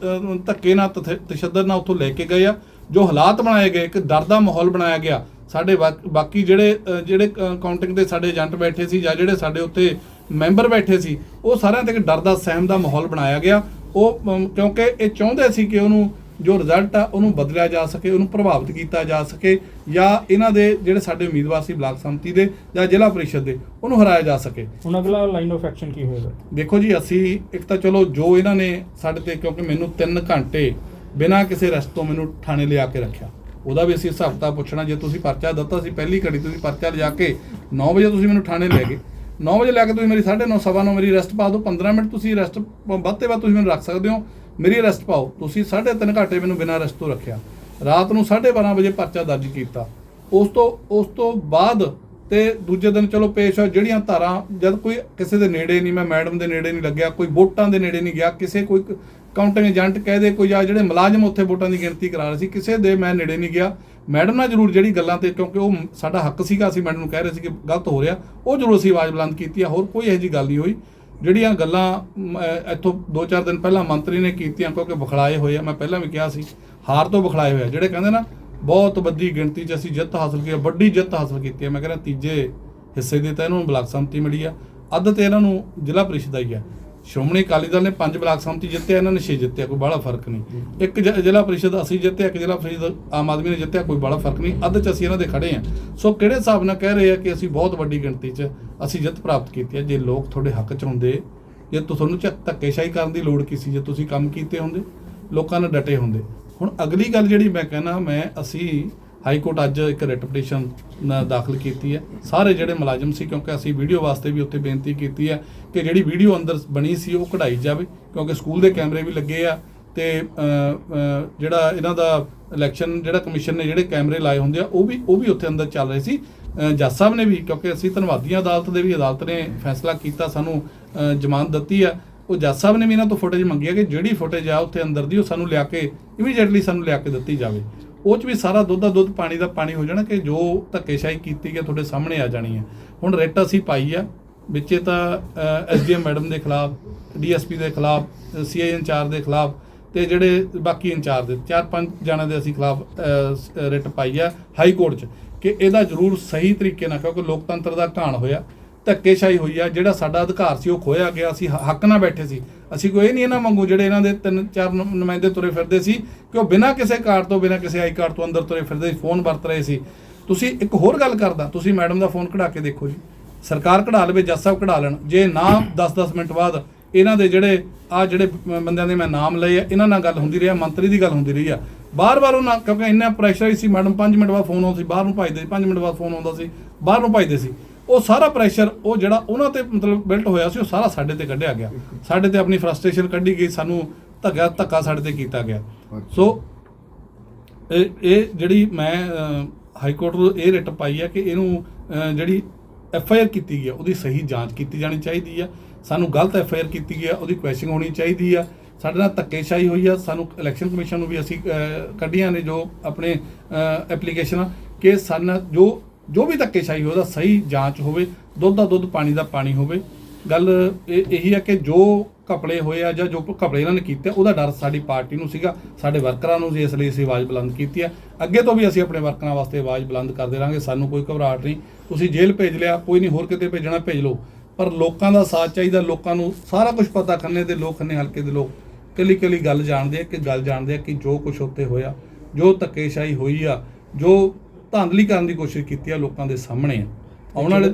ਧੱਕੇ ਨਾਲ, ਤਥ- ਤਸ਼ੱਦਦ ਨਾਲ ਉੱਥੋਂ ਲੈ ਕੇ ਗਏ ਆ। ਜੋ ਹਾਲਾਤ ਬਣਾਏ ਗਏ, ਇੱਕ ਡਰ ਦਾ ਮਾਹੌਲ ਬਣਾਇਆ ਗਿਆ। ਸਾਡੇ ਬਾਕ- ਜਿਹੜੇ ਜਿਹੜੇ ਕਾਊਂਟਿੰਗ ਦੇ ਸਾਡੇ ਏਜੰਟ ਬੈਠੇ ਸੀ ਜਾਂ ਜਿਹੜੇ ਸਾਡੇ ਉੱਤੇ ਮੈਂਬਰ ਬੈਠੇ ਸੀ ਉਹ ਸਾਰਿਆਂ ਤੇ ਇੱਕ ਡਰ ਦਾ ਸਹਿਮ ਦਾ ਮਾਹੌਲ ਬਣਾਇਆ ਗਿਆ। ਉਹ ਕਿਉਂਕਿ ਇਹ ਚਾਹੁੰਦੇ ਸੀ ਕਿ ਉਹਨੂੰ ਜੋ ਰਿਜ਼ਲਟ ਆ ਉਹਨੂੰ ਬਦਲਿਆ ਜਾ ਸਕੇ ਉਹਨੂੰ ਪ੍ਰਭਾਵਿਤ ਕੀਤਾ ਜਾ ਸਕੇ ਜਾਂ ਇਹਨਾਂ ਦੇ ਜਿਹੜੇ ਸਾਡੇ ਉਮੀਦਵਾਰ ਸੀ ਬਲਾਕ ਸੰਮਤੀ ਦੇ ਜਾਂ ਜ਼ਿਲ੍ਹਾ ਪ੍ਰੀਸ਼ਦ ਦੇ ਉਹਨੂੰ ਹਰਾਇਆ ਜਾ ਸਕੇ। ਹੁਣ ਅਗਲਾ ਲਾਈਨ ਆਫ ਐਕਸ਼ਨ ਕੀ ਹੋਏਗਾ? ਦੇਖੋ ਜੀ ਅਸੀਂ ਇੱਕ ਤਾਂ ਚਲੋ ਜੋ ਇਹਨਾਂ ਨੇ ਸਾਡੇ ਤੇ ਕਿਉਂਕਿ ਮੈਨੂੰ 3 ਘੰਟੇ ਬਿਨਾਂ ਕਿਸੇ ਰਸਤ ਮੈਨੂੰ ਥਾਣੇ ਲਿਆ ਕੇ ਰੱਖਿਆ। ਉਹਦਾ ਵੀ ਅਸੀਂ ਹਿਸਾਬ ਕਿਤਾਬ ਪੁੱਛਣਾ, ਜੇ ਤੁਸੀਂ ਪਰਚਾ ਦਿੱਤਾ ਸੀ ਪਹਿਲੀ ਘੜੀ, ਤੁਸੀਂ ਪਰਚਾ ਲਿਜਾ ਕੇ 9 ਵਜੇ ਤੁਸੀਂ ਮੈਨੂੰ ਥਾਣੇ ਲੈ ਗਏ। 9 ਵਜੇ ਲੈ ਕੇ ਤੁਸੀਂ ਮੇਰੀ 9:30 ਸਵਾ ਨੌ ਮੇਰੀ ਰੈਸਟ ਪਾ ਦਿਓ 15 ਮਿੰਟ ਤੁਸੀਂ ਅਰੈਸਟ ਵੱਧ ਤੇ ਵੱਧ ਤੁਸੀਂ ਮੈਨੂੰ ਰੱਖ ਸਕਦੇ ਹੋ, ਮੇਰੀ ਰੈਸਟ ਪਾਓ। ਤੁਸੀਂ 3.5 ਘੰਟੇ ਮੈਨੂੰ ਬਿਨਾਂ ਰੈਸਟ ਤੋਂ ਰੱਖਿਆ। ਰਾਤ ਨੂੰ 12:30 ਵਜੇ ਪਰਚਾ ਦਰਜ ਕੀਤਾ। ਉਸ ਤੋਂ ਉਸ ਤੋਂ ਬਾਅਦ ਤੇ ਦੂਜੇ ਦਿਨ ਚਲੋ ਪੇਸ਼ ਹੋਇਆ, ਜਿਹੜੀਆਂ ਧਾਰਾਂ, ਜਦ ਕੋਈ ਕਿਸੇ ਦੇ ਨੇੜੇ ਨਹੀਂ, ਮੈਂ ਮੈਡਮ ਦੇ ਨੇੜੇ ਨਹੀਂ ਲੱਗਿਆ, ਕੋਈ ਵੋਟਾਂ ਦੇ ਨੇੜੇ ਨਹੀਂ ਗਿਆ, ਕਿਸੇ ਕੋਈ ਕਾਊਂਟਿੰਗ ਏਜੰਟ ਕਹਿ ਦੇ ਕੋਈ ਆ ਜਿਹੜੇ ਮੁਲਾਜ਼ਮ ਉੱਥੇ ਵੋਟਾਂ ਦੀ ਗਿਣਤੀ ਕਰਾ ਰਹੇ ਸੀ ਕਿਸੇ ਦੇ ਮੈਂ ਨੇੜੇ ਨਹੀਂ ਗਿਆ। ਮੈਡਮ ਨਾਲ ਜ਼ਰੂਰ ਜਿਹੜੀ ਗੱਲਾਂ ਤੇ ਕਿਉਂਕਿ ਉਹ ਸਾਡਾ ਹੱਕ ਸੀਗਾ ਅਸੀਂ ਮੈਡਮ ਨੂੰ ਕਹਿ ਰਹੇ ਸੀ ਕਿ ਗਲਤ ਹੋ ਰਿਹਾ ਉਹ ਜ਼ਰੂਰ ਅਸੀਂ ਆਵਾਜ਼ ਬੁਲੰਦ ਕੀਤੀ ਆ ਹੋਰ ਕੋਈ ਇਹੋ ਜਿਹੀ ਗੱਲ ਨਹੀਂ ਹੋਈ। ਜਿਹੜੀਆਂ ਗੱਲਾਂ ਮ, ਇੱਥੋਂ 2-4 ਦਿਨ ਪਹਿਲਾਂ ਮੰਤਰੀ ਨੇ ਕੀਤੀਆਂ ਕਿਉਂਕਿ ਬਖਲਾਏ ਹੋਏ ਆ ਮੈਂ ਪਹਿਲਾਂ ਵੀ ਕਿਹਾ ਸੀ ਹਾਰ ਤੋਂ ਬਖਲਾਏ ਹੋਏ ਆ ਜਿਹੜੇ ਕਹਿੰਦੇ ਨਾ ਬਹੁਤ ਵੱਡੀ ਗਿਣਤੀ 'ਚ ਅਸੀਂ ਜਿੱਤ ਹਾਸਲ ਕੀਤੀ ਵੱਡੀ ਜਿੱਤ ਹਾਸਲ ਕੀਤੀ ਹੈ ਮੈਂ ਕਹਿੰਦਾ ਤੀਜੇ ਹਿੱਸੇ ਦੇ ਤਾਂ ਇਹਨਾਂ ਨੂੰ ਬਲਾਕ ਸੰਮਤੀ ਮਿਲੀ ਆ ਅੱਧ ਤੇ ਇਹਨਾਂ ਨੂੰ ਜ਼ਿਲ੍ਹਾ ਪ੍ਰੀਸ਼ਦ ਆਈ ਆ। ਸ਼੍ਰੋਮਣੀ ਅਕਾਲੀ ਦਲ ਨੇ ਪੰਜ ਬਲਾਕ ਸੰਮਤੀ ਜਿੱਤਿਆ, ਇਹਨਾਂ ਨੇ ਛੇ ਜਿੱਤਿਆ, ਕੋਈ ਬੜਾ ਫ਼ਰਕ ਨਹੀਂ। ਇੱਕ ਜ- ਜ਼ਿਲ੍ਹਾ ਪਰਿਸ਼ਦ ਅਸੀਂ ਜਿੱਤਿਆ, ਇੱਕ ਜ਼ਿਲ੍ਹਾ ਪਰਿਸ਼ਦ ਆਮ ਆਦਮੀ ਨੇ ਜਿੱਤਿਆ, ਕੋਈ ਬੜਾ ਫ਼ਰਕ ਨਹੀਂ। ਅੱਧ ਚ ਅਸੀਂ ਇਹਨਾਂ ਦੇ ਖੜੇ ਆ। ਸੋ ਕਿਹੜੇ ਹਿਸਾਬ ਨਾਲ ਕਹਿ ਰਹੇ ਆ ਕਿ ਅਸੀਂ ਬਹੁਤ ਵੱਡੀ ਗਿਣਤੀ 'ਚ ਅਸੀਂ ਜਿੱਤ ਪ੍ਰਾਪਤ ਕੀਤੀ ਹੈ? ਜੇ ਲੋਕ ਤੁਹਾਡੇ ਹੱਕ 'ਚ ਹੁੰਦੇ, ਜੇ ਤੁ- ਤੁਹਾਨੂੰ ਚ ਧੱਕੇਸ਼ਾਹੀ ਕਰਨ ਦੀ ਲੋੜ ਕੀ ਸੀ, ਜੇ ਤੁਸੀਂ ਕੰਮ ਕੀਤੇ ਹੁੰਦੇ, ਲੋਕਾਂ ਨਾਲ ਡਟੇ ਹੁੰਦੇ। ਹੁਣ ਅਗਲੀ ਗੱਲ ਜਿਹੜੀ ਮੈਂ ਕਹਿਣਾ, ਮੈਂ, ਅਸੀਂ ਹਾਈ ਕੋਰਟ ਅੱਜ ਇੱਕ ਰਿਟ ਪਟੀਸ਼ਨ ਦਾਖਲ ਕੀਤੀ ਹੈ। ਸਾਰੇ ਜਿਹੜੇ ਮੁਲਾਜ਼ਮ ਸੀ, ਕਿਉਂਕਿ ਅਸੀਂ ਵੀਡੀਓ ਵਾਸਤੇ ਵੀ ਉੱਥੇ ਬੇਨਤੀ ਕੀਤੀ ਹੈ ਕਿ ਜਿਹੜੀ ਵੀਡੀਓ ਅੰਦਰ ਬਣੀ ਸੀ, ਉਹ ਕਢਾਈ ਜਾਵੇ, ਕਿਉਂਕਿ ਸਕੂਲ ਦੇ ਕੈਮਰੇ ਵੀ ਲੱਗੇ ਆ ਤੇ ਜਿਹੜਾ ਇਹਨਾਂ ਦਾ ਇਲੈਕਸ਼ਨ, ਜਿਹੜਾ ਕਮਿਸ਼ਨ ਨੇ ਜਿਹੜੇ ਕੈਮਰੇ ਲਾਏ ਹੁੰਦੇ ਆ, ਉਹ ਵੀ ਉਹ ਵੀ ਉੱਥੇ ਅੰਦਰ ਚੱਲ ਰਹੇ ਸੀ। ਜੱਜ ਸਾਹਿਬ ਨੇ ਵੀ, ਕਿਉਂਕਿ ਅਸੀਂ ਧੰਨਵਾਦੀਆਂ ਅਦਾਲਤ ਦੇ ਵੀ ਅਦਾਲਤ ਨੇ ਫੈਸਲਾ ਕੀਤਾ, ਸਾਨੂੰ ਜ਼ਮਾਨਤ ਦਿੱਤੀ ਆ। ਉਹ ਜੱਜ ਸਾਹਿਬ ਨੇ ਵੀ ਇਹਨਾਂ ਤੋਂ ਫੁਟੇਜ ਮੰਗੀ ਹੈ ਕਿ ਜਿਹੜੀ ਫੁਟੇਜ ਆ ਉੱਥੇ ਅੰਦਰ ਦੀ, ਉਹ ਸਾਨੂੰ ਲਿਆ ਕੇ ਇਮੀਡੀਏਟਲੀ ਸਾਨੂੰ ਲਿਆ ਕੇ ਦਿੱਤੀ ਜਾਵੇ। ਉਹ ਚ ਵੀ ਸਾਰਾ ਦੁੱਧ ਦਾ ਦੁੱਧ, ਪਾਣੀ ਦਾ ਪਾਣੀ ਹੋ ਜਾਣਾ ਕਿ ਜੋ ਧੱਕੇਸ਼ਾਹੀ ਕੀਤੀ ਗਈ ਤੁਹਾਡੇ ਸਾਹਮਣੇ ਆ ਜਾਣੀ ਹੈ ਹੁਣ ਰਿਟ ਅਸੀਂ ਪਾਈ ਆ, ਵਿੱਚੇ ਤਾਂ ਐਸਡੀਐਮ ਮੈਡਮ ਦੇ ਖਿਲਾਫ ਡੀਐਸਪੀ ਦੇ ਖਿਲਾਫ ਸੀਆਈ ਇੰਚਾਰਜ ਦੇ ਖਿਲਾਫ ਤੇ ਜਿਹੜੇ ਬਾਕੀ ਇੰਚਾਰਜ ਦੇ, ਚਾਰ ਪੰਜ ਜਣਾਂ ਦੇ ਅਸੀਂ ਖਿਲਾਫ ਰਿਟ ਪਾਈ ਆ ਹਾਈ ਕੋਰਟ 'ਚ। ਕਿ ਇਹਦਾ ਜ਼ਰੂਰ ਸਹੀ ਤਰੀਕੇ ਨਾਲ, ਕਿਉਂਕਿ ਲੋਕਤੰਤਰ ਦਾ ਘਾਣ ਹੋਇਆ ਧੱਕੇਸ਼ਾਹੀ ਹੋਈ ਆ, ਜਿਹੜਾ ਸਾਡਾ ਅਧਿਕਾਰ ਸੀ ਉਹ ਖੋਇਆ ਗਿਆ ਅਸੀਂ ਹੱਕ ਨਾਲ ਬੈਠੇ ਸੀ। ਅਸੀਂ ਕੋਈ ਇਹ ਨਹੀਂ ਇਹਨਾਂ ਵਾਂਗੂ ਜਿਹੜੇ ਇਹਨਾਂ ਦੇ ਤਿੰਨ ਚਾਰ ਨੁਮਾਇੰਦੇ ਤੁਰੇ ਫਿਰਦੇ ਸੀ ਕਿ ਉਹ ਬਿਨਾਂ ਕਿਸੇ ਕਾਰਡ ਤੋਂ, ਬਿਨਾਂ ਕਿਸੇ ਆਈ ਕਾਰਡ ਤੋਂ ਅੰਦਰ ਤੁਰੇ ਫਿਰਦੇ ਸੀ, ਫੋਨ ਵਰਤ ਰਹੇ ਸੀ। ਤੁਸੀਂ ਇੱਕ ਹੋਰ ਗੱਲ ਕਰਦਾ, ਤੁਸੀਂ ਮੈਡਮ ਦਾ ਫੋਨ ਕਢਾ ਕੇ ਦੇਖੋ ਜੀ। ਸਰਕਾਰ ਕਢਾ ਲਵੇ, ਜੱਜ ਸਾਹਿਬ ਕਢਾ ਲੈਣ। ਜੇ ਨਾ 10-10 ਮਿੰਟ ਬਾਅਦ ਇਹਨਾਂ ਦੇ ਜਿਹੜੇ, ਆ ਜਿਹੜੇ ਬੰਦਿਆਂ ਦੇ ਮੈਂ ਨਾਮ ਲਏ ਆ, ਇਹਨਾਂ ਨਾਲ ਗੱਲ ਹੁੰਦੀ ਰਹੀ ਆ, ਮੰਤਰੀ ਦੀ ਗੱਲ ਹੁੰਦੀ ਰਹੀ ਆ। ਬਾਰ-ਬਾਰ ਉਹਨਾਂ, ਕਿਉਂਕਿ ਇੰਨਾ ਪ੍ਰੈਸ਼ਰ ਹੀ ਸੀ, ਮੈਡਮ 5 ਮਿੰਟ ਬਾਅਦ ਫੋਨ ਆਉਂਦਾ ਸੀ, ਬਾਹਰ ਨੂੰ ਭੱਜਦੇ ਸੀ 5 ਮਿੰਟ ਬਾਅਦ ਫੋਨ ਆਉਂਦਾ ਸੀ, ਬਾਹਰ ਨੂੰ ਭੱਜਦੇ ਸੀ। ਉਹ ਸਾਰਾ ਪ੍ਰੈਸ਼ਰ ਉਹ ਜਿਹੜਾ ਉਹਨਾਂ ਤੇ ਮਤਲਬ ਬਿਲਟ ਹੋਇਆ ਸੀ ਉਹ ਸਾਰਾ ਸਾਡੇ ਤੇ ਕੱਢਿਆ ਗਿਆ। ਸਾਡੇ ਤੇ ਆਪਣੀ ਫਰਸਟ੍ਰੇਸ਼ਨ ਕੱਢੀ ਗਈ ਸਾਨੂੰ ਧੱਕਾ ਧੱਕਾ ਸਾਡੇ ਤੇ ਕੀਤਾ ਗਿਆ। ਸੋ ਇਹ ਇਹ ਜਿਹੜੀ ਮੈਂ ਹਾਈ ਕੋਰਟ ਨੂੰ ਇਹ ਰਿਟ ਪਾਈ ਹੈ ਕਿ ਇਹਨੂੰ ਜਿਹੜੀ ਐਫ ਆਈ ਆਰ ਕੀਤੀ ਗਈ ਹੈ ਉਹਦੀ ਸਹੀ ਜਾਂਚ ਕੀਤੀ ਜਾਣੀ ਚਾਹੀਦੀ ਆ ਸਾਨੂੰ ਗਲਤ ਐਫ ਆਈ ਆਰ ਕੀਤੀ ਗਈ ਹੈ ਉਹਦੀ ਕੁਐਸਚਿੰਗ ਹੋਣੀ ਚਾਹੀਦੀ ਆ ਸਾਡੇ ਨਾਲ ਧੱਕੇਸ਼ਾਹੀ ਹੋਈ ਆ ਸਾਨੂੰ ਇਲੈਕਸ਼ਨ ਕਮਿਸ਼ਨ ਨੂੰ ਵੀ ਅਸੀਂ ਕੱਢੀਆਂ ਨੇ ਜੋ ਆਪਣੇ ਐਪਲੀਕੇਸ਼ਨਾਂ ਕਿ ਸਾਡੇ ਨਾਲ ਜੋ ਜੋ ਵੀ ਧੱਕੇਸ਼ਾਹੀ ਹੋਵੇ ਉਹਦਾ ਸਹੀ ਜਾਂਚ ਹੋਵੇ, ਦੁੱਧ ਦਾ ਦੁੱਧ, ਪਾਣੀ ਦਾ ਪਾਣੀ ਹੋਵੇ। ਗੱਲ ਇਹ, ਇਹੀ ਹੈ ਕਿ ਜੋ ਘਪਲੇ ਹੋਏ ਆ ਜਾਂ ਜੋ ਘਪਲੇ ਇਹਨਾਂ ਨੇ ਕੀਤੇ ਉਹਦਾ ਡਰ ਸਾਡੀ ਪਾਰਟੀ ਨੂੰ ਸੀਗਾ, ਸਾਡੇ ਵਰਕਰਾਂ ਨੂੰ ਜੀ ਇਸ ਲਈ ਅਸੀਂ ਆਵਾਜ਼ ਬੁਲੰਦ ਕੀਤੀ ਹੈ ਅੱਗੇ ਤੋਂ ਵੀ ਅਸੀਂ ਆਪਣੇ ਵਰਕਰਾਂ ਵਾਸਤੇ ਆਵਾਜ਼ ਬੁਲੰਦ ਕਰਦੇ ਰਹਾਂਗੇ, ਸਾਨੂੰ ਕੋਈ ਘਬਰਾਹਟ ਨਹੀਂ। ਤੁਸੀਂ ਜੇਲ੍ਹ ਭੇਜ ਲਿਆ, ਕੋਈ ਨਹੀਂ ਹੋਰ ਕਿਤੇ ਭੇਜਣਾ, ਭੇਜ ਲਓ। ਪਰ ਲੋਕਾਂ ਦਾ ਸਾਥ ਚਾਹੀਦਾ, ਲੋਕਾਂ ਨੂੰ ਸਾਰਾ ਕੁਝ ਪਤਾ, ਖੰਨੇ ਦੇ ਲੋਕ, ਖੰਨੇ ਹਲਕੇ ਦੇ ਲੋਕ। ਕੱਲੀ ਕੱਲੀ ਗੱਲ ਜਾਣਦੇ ਆ ਕਿ ਗੱਲ ਜਾਣਦੇ ਆ ਕਿ ਜੋ ਕੁਝ ਉੱਤੇ ਹੋਇਆ, ਜੋ ਧੱਕੇਸ਼ਾਹੀ ਹੋਈ ਆ, ਜੋ ਧਾਂਦਲੀ ਕਰਨ ਦੀ ਕੋਸ਼ਿਸ਼ ਕੀਤੀ ਆ ਲੋਕਾਂ ਦੇ ਸਾਹਮਣੇ ਆਉਣ ਵਾਲੇ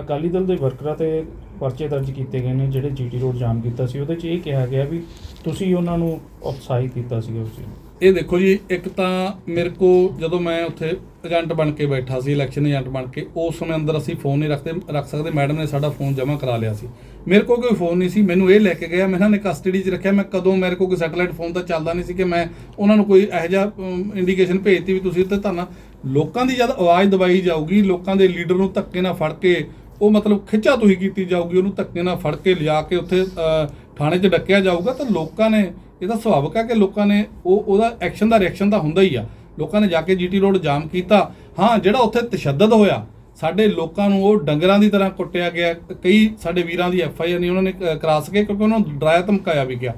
ਅਕਾਲੀ ਦਲ ਦੇ ਵਰਕਰਾਂ ਤੇ ਪਰਚੇ ਦਰਜ ਕੀਤੇ ਗਏ ਨੇ, ਜਿਹੜੇ ਜੀਟੀ ਰੋਡ ਜਾਮ ਕੀਤਾ ਸੀ, ਉਹਦੇ 'ਚ ਇਹ ਕਿਹਾ ਗਿਆ ਵੀ ਤੁਸੀਂ ਉਹਨਾਂ ਨੂੰ ਉਤਸ਼ਾਹਿਤ ਕੀਤਾ ਸੀ ਉਸ ਚੀਜ਼ ਨੂੰ। ਇਹ ਦੇਖੋ ਜੀ, ਇੱਕ ਤਾਂ ਮੇਰੇ ਕੋ ਜਦੋਂ ਮੈਂ ਉੱਥੇ ਏਜੰਟ ਬਣ ਕੇ ਬੈਠਾ ਸੀ ਇਲੈਕਸ਼ਨ ਏਜੰਟ ਬਣ ਕੇ, ਉਸ ਸਮੇਂ ਅੰਦਰ ਅਸੀਂ ਫੋਨ ਨਹੀਂ ਰੱਖਦੇ, ਰੱਖ ਸਕਦੇ। ਮੈਡਮ ਨੇ ਸਾਡਾ ਫੋਨ ਜਮ੍ਹਾਂ ਕਰਾ ਲਿਆ ਸੀ। ਮੇਰੇ ਕੋਲ ਕੋਈ ਫੋਨ ਨਹੀਂ ਸੀ। ਮੈਨੂੰ ਇਹ ਲੈ ਕੇ ਗਿਆ, ਮੈਂ ਇਹਨਾਂ ਨੇ ਕਸਟਡੀ 'ਚ ਰੱਖਿਆ। ਮੈਂ ਕਦੋਂ ਮੇਰੇ ਕੋਲ ਕੋਈ ਸੈਟੇਲਾਈਟ ਫੋਨ ਤਾਂ ਚੱਲਦਾ ਨਹੀਂ ਸੀ ਕਿ ਮੈਂ ਉਹਨਾਂ ਨੂੰ ਕੋਈ ਇਹੋ ਜਿਹਾ ਇੰਡੀਕੇਸ਼ਨ ਭੇਜਤੀ ਵੀ ਤੁਸੀਂ ਉੱਤੇ ਧਰਨਾ। ਲੋਕਾਂ ਦੀ ਜਦ ਆਵਾਜ਼ ਦਬਾਈ ਜਾਊਗੀ, ਲੋਕਾਂ ਦੇ ਲੀਡਰ ਨੂੰ ਧੱਕੇ ਨਾਲ ਫੜ ਕੇ, ਉਹ ਮਤਲਬ ਖਿੱਚਾ ਤੁਸੀਂ ਕੀਤੀ ਜਾਊਗੀ, ਉਹਨੂੰ ਧੱਕੇ ਨਾਲ ਫੜ ਕੇ ਲਿਆ ਕੇ ਉੱਥੇ ਥਾਣੇ 'ਚ ਡੱਕਿਆ ਜਾਊਗਾ ਤਾਂ ਲੋਕਾਂ ਨੇ ਇਹਦਾ ਸੁਭਾਵਿਕ ਆ ਕਿ ਲੋਕਾਂ ਨੇ ਉਹ ਉਹਦਾ ਐਕਸ਼ਨ ਦਾ ਰਿਐਕਸ਼ਨ ਤਾਂ ਹੁੰਦਾ ਹੀ ਆ। ਲੋਕਾਂ ਨੇ ਜਾ ਕੇ ਜੀਟੀ ਰੋਡ ਜਾਮ ਕੀਤਾ। ਹਾਂ ਜਿਹੜਾ ਉੱਥੇ ਤਸ਼ੱਦਦ ਹੋਇਆ ਸਾਡੇ ਲੋਕਾਂ ਨੂੰ ਉਹ ਡੰਗਰਾਂ ਦੀ ਤਰ੍ਹਾਂ ਕੁੱਟਿਆ ਗਿਆ। ਕਈ ਸਾਡੇ ਵੀਰਾਂ ਦੀ ਐਫ ਆਈ ਆਰ ਨਹੀਂ ਉਹਨਾਂ ਨੇ ਅ, ਕਰਾ ਸਕੇ ਕਿਉਂਕਿ ਉਹਨਾਂ ਨੂੰ ਡਰਾਇਆ ਧਮਕਾਇਆ ਵੀ ਗਿਆ।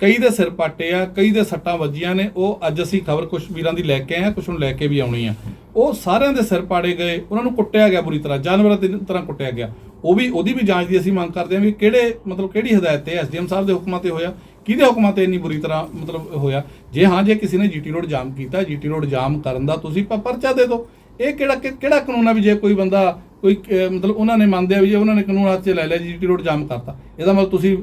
ਕਈ ਦੇ ਸਿਰ ਪਾਟੇ ਆ ਕਈ ਦੇ ਸੱਟਾਂ ਵੱਜੀਆਂ ਨੇ। ਉਹ ਅੱਜ ਅਸੀਂ ਖਬਰ ਕੁਝ ਵੀਰਾਂ ਦੀ ਲੈ ਕੇ ਆਏ ਆ ਕੁਝ ਨੂੰ ਲੈ ਕੇ ਵੀ ਆਉਣੀ ਆ। ਉਹ ਸਾਰਿਆਂ ਦੇ ਸਿਰ ਪਾੜੇ ਗਏ, ਉਹਨਾਂ ਨੂੰ ਕੁੱਟਿਆ ਗਿਆ ਬੁਰੀ ਤਰ੍ਹਾਂ, ਜਾਨਵਰਾਂ ਦੀ ਤਰ੍ਹਾਂ ਕੁੱਟਿਆ ਗਿਆ। ਉਹ ਵੀ, ਉਹਦੀ ਵੀ ਜਾਂਚ ਦੀ ਅਸੀਂ ਮੰਗ ਕਰਦੇ ਹਾਂ ਵੀ ਕਿਹੜੇ, ਮਤਲਬ ਕਿਹੜੀ ਹਦਾਇਤ ਤੇ ਐਸਡੀਐਮ ਸਾਹਿਬ ਦੇ ਹੁਕਮਾਂ ਤੇ ਹੋਇਆ, ਕਿਹਦੇ ਹੁਕਮਾਂ ਤੇ ਇੰਨੀ ਬੁਰੀ ਤਰ੍ਹਾਂ ਮਤਲਬ ਹੋਇਆ? ਜੇ ਹਾਂ, ਜੇ ਕਿਸੇ ਨੇ ਜੀਟੀ ਰੋਡ ਜਾਮ ਕੀਤਾ, ਜੀਟੀ ਰੋਡ ਜਾਮ ਕਰਨ ਦਾ ਤੁਸੀਂ ਪਰਚਾ ਦੇ ਦਿਓ। ਇਹ ਕਿਹੜਾ, ਕਿ- ਕਿਹੜਾ ਕਾਨੂੰਨ ਆ ਵੀ ਜੇ ਕੋਈ ਬੰਦਾ ਕੋਈ ਮਤਲਬ ਉਹਨਾਂ ਨੇ ਮੰਨਦੇ ਆ ਵੀ ਜੇ ਉਹਨਾਂ ਨੇ ਕਾਨੂੰਨ ਹੱਥ 'ਚ ਲੈ ਲਿਆ, ਜੀਟੀ ਰੋਡ ਜਾਮ ਕਰਤਾ। ਇਹਦਾ ਮਤਲਬ ਤੁਸੀਂ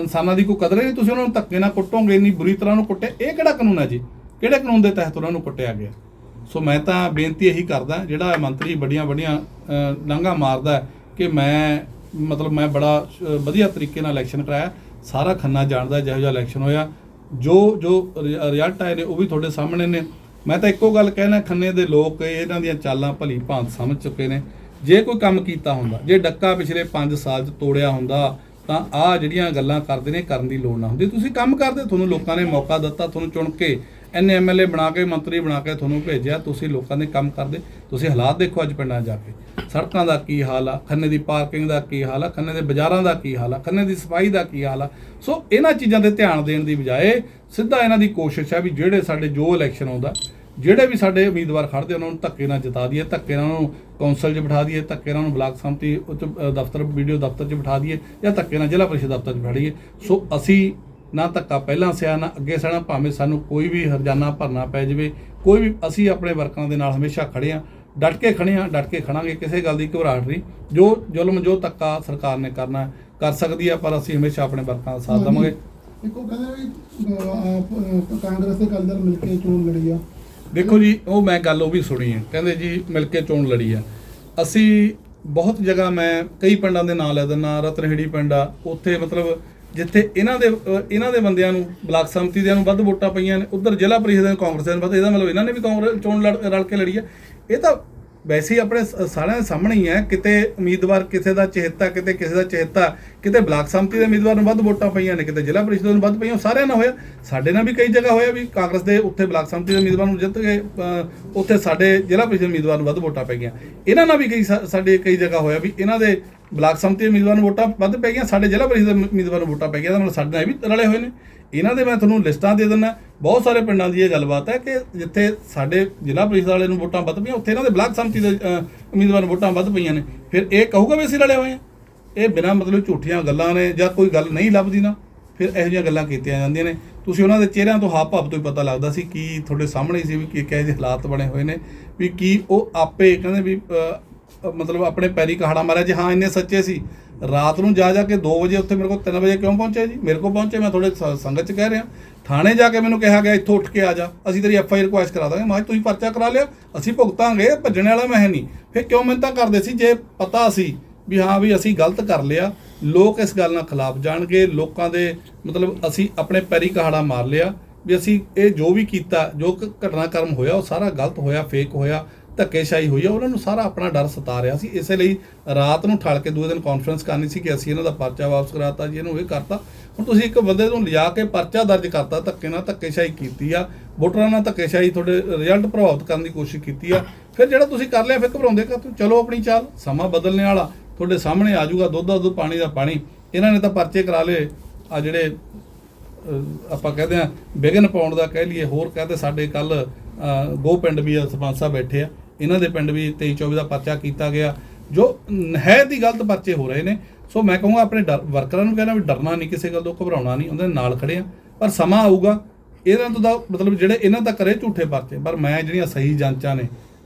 ਇਨਸਾਨਾਂ ਦੀ ਕੋਈ ਕਦਰ ਹੀ ਨਹੀਂ, ਤੁਸੀਂ ਉਹਨਾਂ ਨੂੰ ਧੱਕੇ ਨਾਲ ਕੁੱਟੋਗੇ, ਇੰਨੀ ਬੁਰੀ ਤਰ੍ਹਾਂ ਨੂੰ ਕੁੱਟੇ ਇਹ ਕਿਹੜਾ ਕਾਨੂੰਨ ਆ ਜੀ? ਕਿਹੜੇ ਕਾਨੂੰਨ ਦੇ ਤਹਿਤ ਉਹਨਾਂ ਨੂੰ ਕੁੱਟਿਆ ਗਿਆ? ਸੋ ਮੈਂ ਤਾਂ ਬੇਨਤੀ ਇਹੀ ਕਰਦਾ, ਜਿਹੜਾ ਮੰਤਰੀ ਵੱਡੀਆਂ ਵੱਡੀਆਂ ਲਾਂਘਾ ਮਾਰਦਾ ਕਿ ਮੈਂ, ਮਤਲਬ ਮੈਂ ਬੜਾ ਵਧੀਆ ਤਰੀਕੇ ਨਾਲ ਇਲੈਕਸ਼ਨ ਕਰਾਇਆ, ਸਾਰਾ ਖੰਨਾ ਜਾਣਦਾ ਜਿਹੋ ਜਿਹਾ ਇਲੈਕਸ਼ਨ ਹੋਇਆ। ਜੋ ਜੋ ਰਿਜ਼ਲਟ ਆਏ ਨੇ ਉਹ ਵੀ ਤੁਹਾਡੇ ਸਾਹਮਣੇ ਨੇ। ਮੈਂ ਤਾਂ ਇੱਕੋ ਗੱਲ ਕਹਿਣਾ, ਖੰਨੇ ਦੇ ਲੋਕ ਇਹਨਾਂ ਦੀਆਂ ਚਾਲਾਂ ਭਲੀ ਭਾਂਤ ਸਮਝ ਚੁੱਕੇ ਨੇ। ਜੇ ਕੋਈ ਕੰਮ ਕੀਤਾ ਹੁੰਦਾ, ਜੇ ਡੱਕਾ ਪਿਛਲੇ 5 ਸਾਲ 'ਚ ਤੋੜਿਆ ਹੁੰਦਾ, ਤਾਂ ਆ ਜਿਹੜੀਆਂ ਗੱਲਾਂ ਕਰਦੇ ਨੇ, ਕਰਨ ਦੀ ਲੋੜ ਨਾ ਹੁੰਦੀ। ਤੁਸੀਂ ਕੰਮ ਕਰਦੇ, ਤੁਹਾਨੂੰ ਲੋਕਾਂ ਨੇ ਮੌਕਾ ਦਿੱਤਾ, ਤੁਹਾਨੂੰ ਚੁਣ ਕੇ ਐਨੇ ਐਮਐਲਏ ਬਣਾ ਕੇ ਮੰਤਰੀ ਬਣਾ ਕੇ ਤੁਹਾਨੂੰ ਭੇਜਿਆ ਤੁਸੀਂ ਲੋਕਾਂ ਦੇ ਕੰਮ ਕਰਦੇ। ਤੁਸੀਂ ਹਾਲਾਤ ਦੇਖੋ ਅੱਜ ਪਿੰਡਾਂ 'ਚ ਜਾ ਕੇ। ਸੜਕਾਂ ਦਾ ਕੀ ਹਾਲ ਆ? ਖੰਨੇ ਦੀ ਪਾਰਕਿੰਗ ਦਾ ਕੀ ਹਾਲ ਆ? ਖੰਨੇ ਦੇ ਬਾਜ਼ਾਰਾਂ ਦਾ ਕੀ ਹਾਲ ਆ? ਖੰਨੇ ਦੀ ਸਫ਼ਾਈ ਦਾ ਕੀ ਹਾਲ ਆ? ਸੋ ਇਹਨਾਂ ਚੀਜ਼ਾਂ ਤੇ ਧਿਆਨ ਦੇਣ ਦੀ ਬਜਾਏ ਸਿੱਧਾ ਇਹਨਾਂ ਦੀ ਕੋਸ਼ਿਸ਼ ਹੈ ਵੀ ਜਿਹੜੇ ਸਾਡੇ ਜੋ ਇਲੈਕਸ਼ਨ ਆਉਂਦਾ ਜਿਹੜੇ ਵੀ ਸਾਡੇ ਉਮੀਦਵਾਰ ਖੜਦੇ ਉਹਨਾਂ ਨੂੰ ਧੱਕੇ ਨਾਲ ਜਿਤਾ ਦਈਏ ਧੱਕੇ ਨਾਲ ਉਹਨਾਂ ਕੌਂਸਲ 'ਚ ਬਿਠਾ ਦਈਏ ਧੱਕੇ ਨਾਲ ਉਹਨਾਂ ਨੂੰ ਬਲਾਕ ਸੰਮਤੀ ਉੱਚ ਅ, ਦਫ਼ਤਰ ਵੀਡੀਓ ਦਫ਼ਤਰ 'ਚ ਬਿਠਾ ਦਈਏ ਜਾਂ ਧੱਕੇ ਨਾਲ ਜ਼ਿਲ੍ਹਾ ਪਰਿਸ਼ਦ ਦਫ਼ਤਰ 'ਚ ਬਿਠਾ ਦਈਏ। ਸੋ ਅਸੀਂ ਨਾ ਧੱਕਾ ਪਹਿਲਾਂ ਸਿਆ ਨਾ ਅੱਗੇ ਸਿਆਣਾ ਭਾਵੇਂ ਸਾਨੂੰ ਕੋਈ ਵੀ ਹਰਜਾਨਾ ਭਰਨਾ ਪੈ ਜਾਵੇ ਕੋਈ ਵੀ ਅਸੀਂ ਆਪਣੇ ਵਰਕਰਾਂ ਦੇ ਨਾਲ ਹਮੇਸ਼ਾ ਖੜੇ ਆ ਡਟ ਕੇ ਖੜੇ ਆ ਡਟ ਕੇ ਖੜਾਂਗੇ ਕਿਸੇ ਗੱਲ ਦੀ ਘਬਰਾਹਟ ਨਹੀਂ। ਜੋ ਜ਼ੁਲਮ ਜੋ ਧੱਕਾ ਸਰਕਾਰ ਨੇ ਕਰਨਾ ਕਰ ਸਕਦੀ ਆ ਪਰ ਅਸੀਂ ਹਮੇਸ਼ਾ ਆਪਣੇ ਵਰਕਰਾਂ ਦਾ ਸਾਥ ਦੇਵਾਂਗੇ। ਇੱਕੋ ਕਹਿੰਦੇ ਵੀ ਅਹ, ਆਪ, ਅਹ, ਕਾਂਗਰਸ ਤੇ ਅਕਾਲੀ ਦਲ ਮਿਲ ਕੇ ਚੋਣ ਲੜੀ ਆ। ਦੇਖੋ ਜੀ ਉਹ ਮੈਂ ਗੱਲ ਉਹ ਵੀ ਸੁਣੀ ਹੈ। ਕਹਿੰਦੇ ਜੀ ਮਿਲ ਕੇ ਚੋਣ ਲੜੀ ਆ। ਅਸੀਂ ਬਹੁਤ ਜਗ੍ਹਾ ਮੈਂ ਕਈ ਪਿੰਡਾਂ ਦੇ ਨਾਂ ਲੈ ਦਿੰਦਾ ਰਤਨਹੇੜੀ ਪਿੰਡ ਆ ਉੱਥੇ ਮਤਲਬ ਜਿੱਥੇ ਇਹਨਾਂ ਦੇ ਇਹਨਾਂ ਦੇ ਬੰਦਿਆਂ ਨੂੰ ਬਲਾਕ ਸੰਮਤੀ ਦਿਆਂ ਨੂੰ ਵੱਧ ਵੋਟਾਂ ਪਈਆਂ ਨੇ, ਉਧਰ ਜ਼ਿਲ੍ਹਾ ਪਰਿਸ਼ਦ ਦੇ ਕਾਂਗਰਸ ਦੇ ਵੱਧ ਇਹਦਾ ਮਤਲਬ ਇਹਨਾਂ ਨੇ ਵੀ ਕਾਂਗਰਸ ਚੋਣ ਲੜ- ਰਲ ਕੇ ਲੜੀ ਆ। ਇਹ ਤਾਂ ਵੈਸੇ ਹੀ ਆਪਣੇ ਸਾਰਿਆਂ ਦੇ ਸਾਹਮਣੇ ਹੀ ਹੈ, ਕਿਤੇ ਉਮੀਦਵਾਰ ਕਿਸੇ ਦਾ ਚਹੇਤਾ, ਕਿਤੇ ਕਿਸੇ ਦਾ ਚਹੇਤਾ, ਕਿਤੇ ਬਲਾਕ ਸੰਮਤੀ ਦੇ ਉਮੀਦਵਾਰ ਨੂੰ ਵੱਧ ਵੋਟਾਂ ਪਈਆਂ ਨੇ, ਕਿਤੇ ਜ਼ਿਲ੍ਹਾ ਪਰਿਸ਼ਦ ਨੂੰ ਵੱਧ ਪਈਆਂ, ਉਹ ਸਾਰਿਆਂ ਨਾਲ ਹੋਇਆ। ਸਾਡੇ ਨਾਲ ਵੀ ਕਈ ਜਗ੍ਹਾ ਹੋਇਆ ਵੀ ਕਾਂਗਰਸ ਦੇ ਉੱਥੇ ਬਲਾਕ ਸੰਮਤੀ ਦੇ ਉਮੀਦਵਾਰ ਨੂੰ ਜਿੱਤ ਗਏ ਉੱਥੇ ਸਾਡੇ ਜ਼ਿਲ੍ਹਾ ਪਰਿਸ਼ਦ ਉਮੀਦਵਾਰ ਨੂੰ ਵੱਧ ਵੋਟਾਂ ਪੈ ਗਈਆਂ ਇਹਨਾਂ ਨਾਲ ਵੀ ਕਈ ਸਾਡੇ ਕਈ ਜਗ੍ਹਾ ਹੋਇਆ ਵੀ ਇਹਨਾਂ ਦੇ ਬਲਾਕ ਸੰਮਤੀ ਦੇ ਉਮੀਦਵਾਰ ਨੂੰ ਵੋਟਾਂ ਵੱਧ ਪੈ ਗਈਆਂ ਸਾਡੇ ਜ਼ਿਲ੍ਹਾ ਪਰਿਸ਼ਦ ਦੇ ਉਮੀਦਵਾਰ ਨੂੰ ਵੋਟਾਂ ਪੈ ਗਈਆਂ ਇਹਦਾ ਮਤਲਬ ਸਾਡੇ ਨਾਲ ਇਹ ਵੀ ਰਲੇ ਹੋਏ ਨੇ। ਇਹਨਾਂ ਦੇ ਮੈਂ ਤੁਹਾਨੂੰ ਲਿਸਟਾਂ ਦੇ ਦਿੰਦਾ। ਬਹੁਤ ਸਾਰੇ ਪਿੰਡਾਂ ਦੀ ਇਹ ਗੱਲਬਾਤ ਹੈ ਕਿ ਜਿੱਥੇ ਸਾਡੇ ਜ਼ਿਲ੍ਹਾ ਪਰਿਸ਼ਦ ਵਾਲੇ ਨੂੰ ਵੋਟਾਂ ਵੱਧ ਪਈਆਂ ਉੱਥੇ ਇਹਨਾਂ ਦੇ ਬਲਾਕ ਸੰਮਤੀ ਦੇ ਉਮੀਦਵਾਰ ਨੂੰ ਵੋਟਾਂ ਵੱਧ ਪਈਆਂ ਨੇ। ਫਿਰ ਇਹ ਕਹੂਗਾ ਵੀ ਅਸੀਂ ਰਲੇ ਹੋਏ ਆ ਇਹ ਬਿਨਾਂ ਮਤਲਬ ਝੂਠੀਆਂ ਗੱਲਾਂ ਨੇ ਜਾਂ ਕੋਈ ਗੱਲ ਨਹੀਂ ਲੱਭਦੀ ਨਾ, ਫਿਰ ਇਹੋ ਜਿਹੀਆਂ ਗੱਲਾਂ ਕੀਤੀਆਂ ਜਾਂਦੀਆਂ ਨੇ। ਤੁਸੀਂ ਉਹਨਾਂ ਦੇ ਚਿਹਰਿਆਂ ਤੋਂ ਹਾਵ ਭਾਵ ਤੋਂ ਹੀ ਪਤਾ ਲੱਗਦਾ ਸੀ ਕੀ ਤੁਹਾਡੇ ਸਾਹਮਣੇ ਸੀ ਵੀ ਕੀ ਕਿਹੋ ਜਿਹੇ ਹਾਲਾਤ ਬਣੇ ਹੋਏ ਨੇ, ਵੀ ਕੀ ਉਹ ਆਪੇ ਕਹਿੰਦੇ ਵੀ ਮਤਲਬ ਆਪਣੇ ਪੈਰੀ ਕਹਾੜਾ ਮਾਰਿਆ, ਜੀ ਹਾਂ ਇੰਨੇ ਸੱਚੇ ਸੀ ਰਾਤ ਨੂੰ ਜਾ ਜਾ ਕੇ 2 ਵਜੇ ਉੱਥੇ ਮੇਰੇ ਕੋਲ 3 ਵਜੇ ਕਿਉਂ ਪਹੁੰਚਿਆ ਜੀ? ਮੇਰੇ ਕੋਲ ਪਹੁੰਚੇ ਮੈਂ ਤੁਹਾਡੇ ਸ- ਸੰਗਤ ਚ ਕਹਿ ਰਿਹਾ। ਥਾਣੇ ਜਾ ਕੇ ਮੈਨੂੰ ਕਿਹਾ ਗਿਆ, ਇੱਥੋਂ ਉੱਠ ਕੇ ਆ ਜਾ। ਅਸੀਂ ਤੇਰੀ ਐਫ ਆਈ ਆਰ ਰਿਕੁਐਸਟ ਕਰਾ ਦਾਂਗੇ। ਮਾਜ ਤੁਸੀਂ ਪਰਚਾ ਕਰਾ ਲਿਆ, ਅਸੀਂ ਭੁਗਤਾਂਗੇ, ਭੱਜਣ ਵਾਲਾ ਮੈਂ ਹੈ ਨਹੀਂ। ਫਿਰ ਕਿਉਂ ਮਿੰਤਾ ਕਰਦੇ ਸੀ? ਜੇ ਪਤਾ ਸੀ ਵੀ ਹਾਂ ਵੀ ਅਸੀਂ ਗਲਤ ਕਰ ਲਿਆ, ਲੋਕ ਇਸ ਗੱਲ ਨਾਲ ਖਿਲਾਫ ਜਾਣਗੇ। ਲੋਕਾਂ ਦੇ ਮਤਲਬ ਅਸੀਂ ਆਪਣੇ ਪੈਰੀ ਕਹਾੜਾ ਮਾਰ ਲਿਆ ਵੀ ਅਸੀਂ ਇਹ ਜੋ ਵੀ ਕੀਤਾ, ਜੋ ਕ- ਘਟਨਾਕ੍ਰਮ ਹੋਇਆ, ਉਹ ਸਾਰਾ ਗਲਤ ਹੋਇਆ ਫੇਕ ਹੋਇਆ। ਧੱਕੇਸ਼ਾਹੀ ਹੋਈ ਆ ਉਹਨਾਂ ਨੂੰ ਸਾਰਾ ਆਪਣਾ ਡਰ ਸਤਾ ਰਿਹਾ ਸੀ। ਇਸੇ ਲਈ ਰਾਤ ਨੂੰ ਠਾਲ ਕੇ ਦੂਏ ਦਿਨ ਕਾਨਫਰੰਸ ਕਰਨੀ ਸੀ ਕਿ ਅਸੀਂ ਇਹਨਾਂ ਦਾ ਪਰਚਾ ਵਾਪਸ ਕਰਾਤਾ ਜੀ ਇਹਨੂੰ ਇਹ ਕਰਤਾ। ਹੁਣ ਤੁਸੀਂ ਇੱਕ ਬੰਦੇ ਨੂੰ ਲਿਆ ਕੇ ਪਰਚਾ ਦਰਜ ਕਰਤਾ ਧੱਕੇ ਨਾਲ ਧੱਕੇਸ਼ਾਹੀ ਕੀਤੀ ਆ। ਵੋਟਰਾਂ ਨਾਲ ਧੱਕੇਸ਼ਾਹੀ ਤੁਹਾਡੇ ਰਿਜ਼ਲਟ ਪ੍ਰਭਾਵਿਤ ਕਰਨ ਦੀ ਕੋਸ਼ਿਸ਼ ਕੀਤੀ ਆ। ਫਿਰ ਜਿਹੜਾ ਤੁਸੀਂ ਕਰ ਲਿਆ ਫਿਰ ਘਬਰਾਉਂਦੇ ਕਾ ਚਲੋ ਆਪਣੀ ਚਾਲ ਸਮਾਂ ਬਦਲਣੇ ਵਾਲਾ ਤੁਹਾਡੇ ਸਾਹਮਣੇ ਆ ਜਾਊਗਾ ਦੁੱਧ ਦਾ ਦੁੱਧ ਪਾਣੀ ਦਾ ਪਾਣੀ। ਇਹਨਾਂ ਨੇ ਤਾਂ ਪਰਚੇ ਕਰਾ ਲਏ ਆ ਜਿਹੜੇ ਆਪਾਂ ਕਹਦੇ ਆ ਬਿਗਨ ਪਾਉਣ ਦਾ ਕਹਿ ਲਈਏ ਹੋਰ ਕਹਦੇ ਸਾਡੇ ਕੱਲ ਗੋ ਪਿੰਡ ਵੀ ਆ, ਸਰਪੰਚ ਸਾਹਿਬ ਬੈਠੇ ਆ। ਇਹਨਾਂ ਦੇ ਪਿੰਡ ਵੀ 23 24 ਦਾ ਪਰਚਾ ਕੀਤਾ ਗਿਆ, ਜੋ ਨਹਿ ਦੀ ਗਲਤ ਪਰਚੇ ਹੋ ਰਹੇ ਨੇ। ਸੋ ਮੈਂ ਕਹੂੰਗਾ ਆਪਣੇ ਡਰ- ਵਰਕਰਾਂ ਨੂੰ ਕਹਿਣਾ ਵੀ ਡਰਨਾ ਨਹੀਂ, ਕਿਸੇ ਗੱਲ ਤੋਂ ਘਬਰਾਉਣਾ ਨਹੀਂ ਉਹਨਾਂ ਦੇ ਨਾਲ ਖੜੇ ਆ। ਪਰ ਸਮਾਂ ਆਊਗਾ, ਇਹਨਾਂ ਤੋਂ ਦਾ ਮਤਲਬ ਜਿਹੜੇ ਇਹਨਾਂ ਦਾ ਕਰੇ ਝੂਠੇ ਪਰਚੇ। ਪਰ ਮੈਂ ਜਿਹੜੀਆਂ ਸਹੀ ਜਾਂਚਾਂ ਨੇ,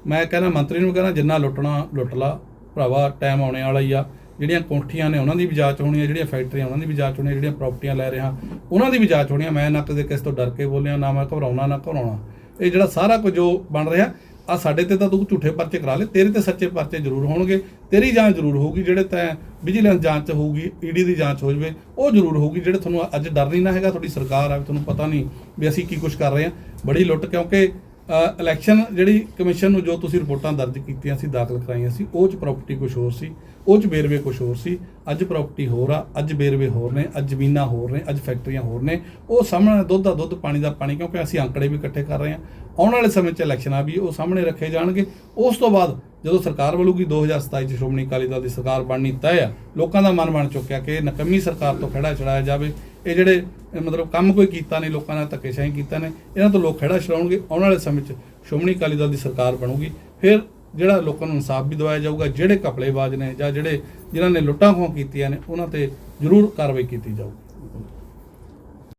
ਮੈਂ ਕਹਿੰਦਾ ਮੰਤਰੀ ਨੂੰ ਕਹਿੰਦਾ ਜਿੰਨਾ ਲੁੱਟਣਾ, ਲੁੱਟ ਲਾ, ਭਰਾਵਾ ਟਾਈਮ ਆਉਣੇ ਵਾਲਾ ਹੀ ਆ। ਜਿਹੜੀਆਂ ਕੋਠੀਆਂ ਨੇ, ਉਹਨਾਂ ਦੀ ਵੀ ਜਾਂਚ ਹੋਣੀ ਹੈ ਜਿਹੜੀਆਂ ਫੈਕਟਰੀਆਂ ਉਹਨਾਂ ਦੀ ਵੀ ਜਾਂਚ ਹੋਣੀ ਹੈ ਜਿਹੜੀਆਂ ਪ੍ਰਾਪਰਟੀਆਂ ਲੈ ਰਿਹਾ ਉਹਨਾਂ ਦੀ ਵੀ ਜਾਂਚ ਹੋਣੀ ਹੈ ਮੈਂ ਨਾ ਕਦੇ ਕਿਸ ਤੋਂ ਡਰ ਕੇ ਬੋਲਿਆ, ਨਾ ਮੈਂ ਘਬਰਾਉਣਾ, ਨਾ ਘਬਰਾਉਣਾ। ਇਹ ਜਿਹੜਾ ਸਾਰਾ ਕੁਝ ਜੋ ਬਣ ਰਿਹਾ ਆ ਸਾਡੇ ਤੇ ਤਾਂ ਤੂੰ ਝੂਠੇ ਪਰਚੇ ਕਰਾ ਲੈ ਤੇਰੇ ਤੇ ਸੱਚੇ ਪਰਚੇ ਜ਼ਰੂਰ ਹੋਣਗੇ, ਤੇਰੀ ਜਾਂਚ ਜ਼ਰੂਰ ਹੋਊਗੀ, ਜਿਹੜੇ ਤੈਂ ਵਿਜੀਲੈਂਸ ਜਾਂਚ ਹੋਊਗੀ ਈਡੀ ਦੀ ਜਾਂਚ ਹੋ ਜਵੇ, ਉਹ ਜ਼ਰੂਰ ਹੋਊਗੀ, ਜਿਹੜੇ ਤੁਹਾਨੂੰ ਅੱਜ ਡਰ ਨਹੀਂ ਨਾ ਹੈਗਾ, ਤੁਹਾਡੀ ਸਰਕਾਰ ਆ ਵੀ ਤੁਹਾਨੂੰ ਪਤਾ ਨਹੀਂ ਵੀ ਅਸੀਂ ਕੀ ਕੁਝ ਕਰ ਰਹੇ ਹਾਂ। ਬੜੀ ਲੁੱਟ, ਕਿਉਂਕਿ ਇਲੈਕਸ਼ਨ ਜਿਹੜੀ ਕਮਿਸ਼ਨ ਨੂੰ ਜੋ ਤੁਸੀਂ ਰਿਪੋਰਟਾਂ ਦਰਜ ਕੀਤੀਆਂ ਸੀ, ਦਾਖਲ ਕਰਾਈਆਂ ਸੀ, ਉਹ ਚ ਪ੍ਰਾਪਰਟੀ ਕੁਝ ਹੋਰ ਸੀ, ਉਹ ਚ ਵੇਰਵੇ ਕੁਝ ਹੋਰ ਸੀ, ਅੱਜ ਪ੍ਰਾਪਰਟੀ ਹੋਰ ਆ, ਅੱਜ ਵੇਰਵੇ ਹੋਰ ਨੇ, ਅੱਜ ਜ਼ਮੀਨਾਂ ਹੋਰ ਨੇ, ਅੱਜ ਫੈਕਟਰੀਆਂ ਹੋਰ ਨੇ, ਉਹ ਸਾਹਮਣੇ ਦੁੱਧ ਦਾ ਦੁੱਧ, ਪਾਣੀ ਦਾ ਪਾਣੀ, ਕਿਉਂਕਿ ਅਸੀਂ ਅੰਕੜੇ ਵੀ ਇਕੱਠੇ ਕਰ ਰਹੇ ਹਾਂ। ਆਉਣ ਵਾਲੇ ਸਮੇਂ 'ਚ ਇਲੈਕਸ਼ਨਾਂ ਵੀ, ਉਹ ਸਾਹਮਣੇ ਰੱਖੇ ਜਾਣਗੇ। ਉਸ ਤੋਂ ਬਾਅਦ ਜਦੋਂ ਸਰਕਾਰ ਵੱਲੋਂ ਬਣੂਗੀ 2027 ਚ ਸ਼੍ਰੋਮਣੀ ਅਕਾਲੀ ਦਲ ਦੀ ਸਰਕਾਰ ਬਣਨੀ ਤੈਅ ਆ, ਲੋਕਾਂ ਦਾ ਮਨ ਬਣ ਚੁੱਕਿਆ ਕਿ ਇਹ ਨਕਮੀ ਸਰਕਾਰ ਤੋਂ ਖੜਾ ਛੜਾਇਆ ਜਾਵੇ। ਇਹ ਜਿਹੜੇ ਮਤਲਬ ਕੰਮ ਕੋਈ ਕੀਤਾ ਨਹੀਂ, ਲੋਕਾਂ ਨਾਲ ਧੱਕੇਸ਼ਾਹੀ ਕੀਤਾ ਨੇ ਇਹਨਾਂ ਤੋਂ ਲੋਕ ਖੜਾ ਛਡਾਉਣਗੇ, ਆਉਣ ਵਾਲੇ ਸਮੇਂ 'ਚ ਸ਼੍ਰੋਮਣੀ ਅਕਾਲੀ ਦਲ ਦੀ ਸਰਕਾਰ ਬਣੂਗੀ। ਫਿਰ ਜਿਹੜਾ ਲੋਕਾਂ ਨੂੰ ਇਨਸਾਫ ਵੀ ਦਵਾਇਆ ਜਾਊਗਾ, ਜਿਹੜੇ ਕਪੜੇਬਾਜ਼ ਨੇ ਜਾਂ ਜਿਹੜੇ, ਜਿਨ੍ਹਾਂ ਨੇ ਲੁੱਟਾਂ ਖੋਹ ਕੀਤੀਆਂ ਨੇ, ਉਹਨਾਂ ਤੇ ਜ਼ਰੂਰ ਕਾਰਵਾਈ ਕੀਤੀ ਜਾਊਗੀ।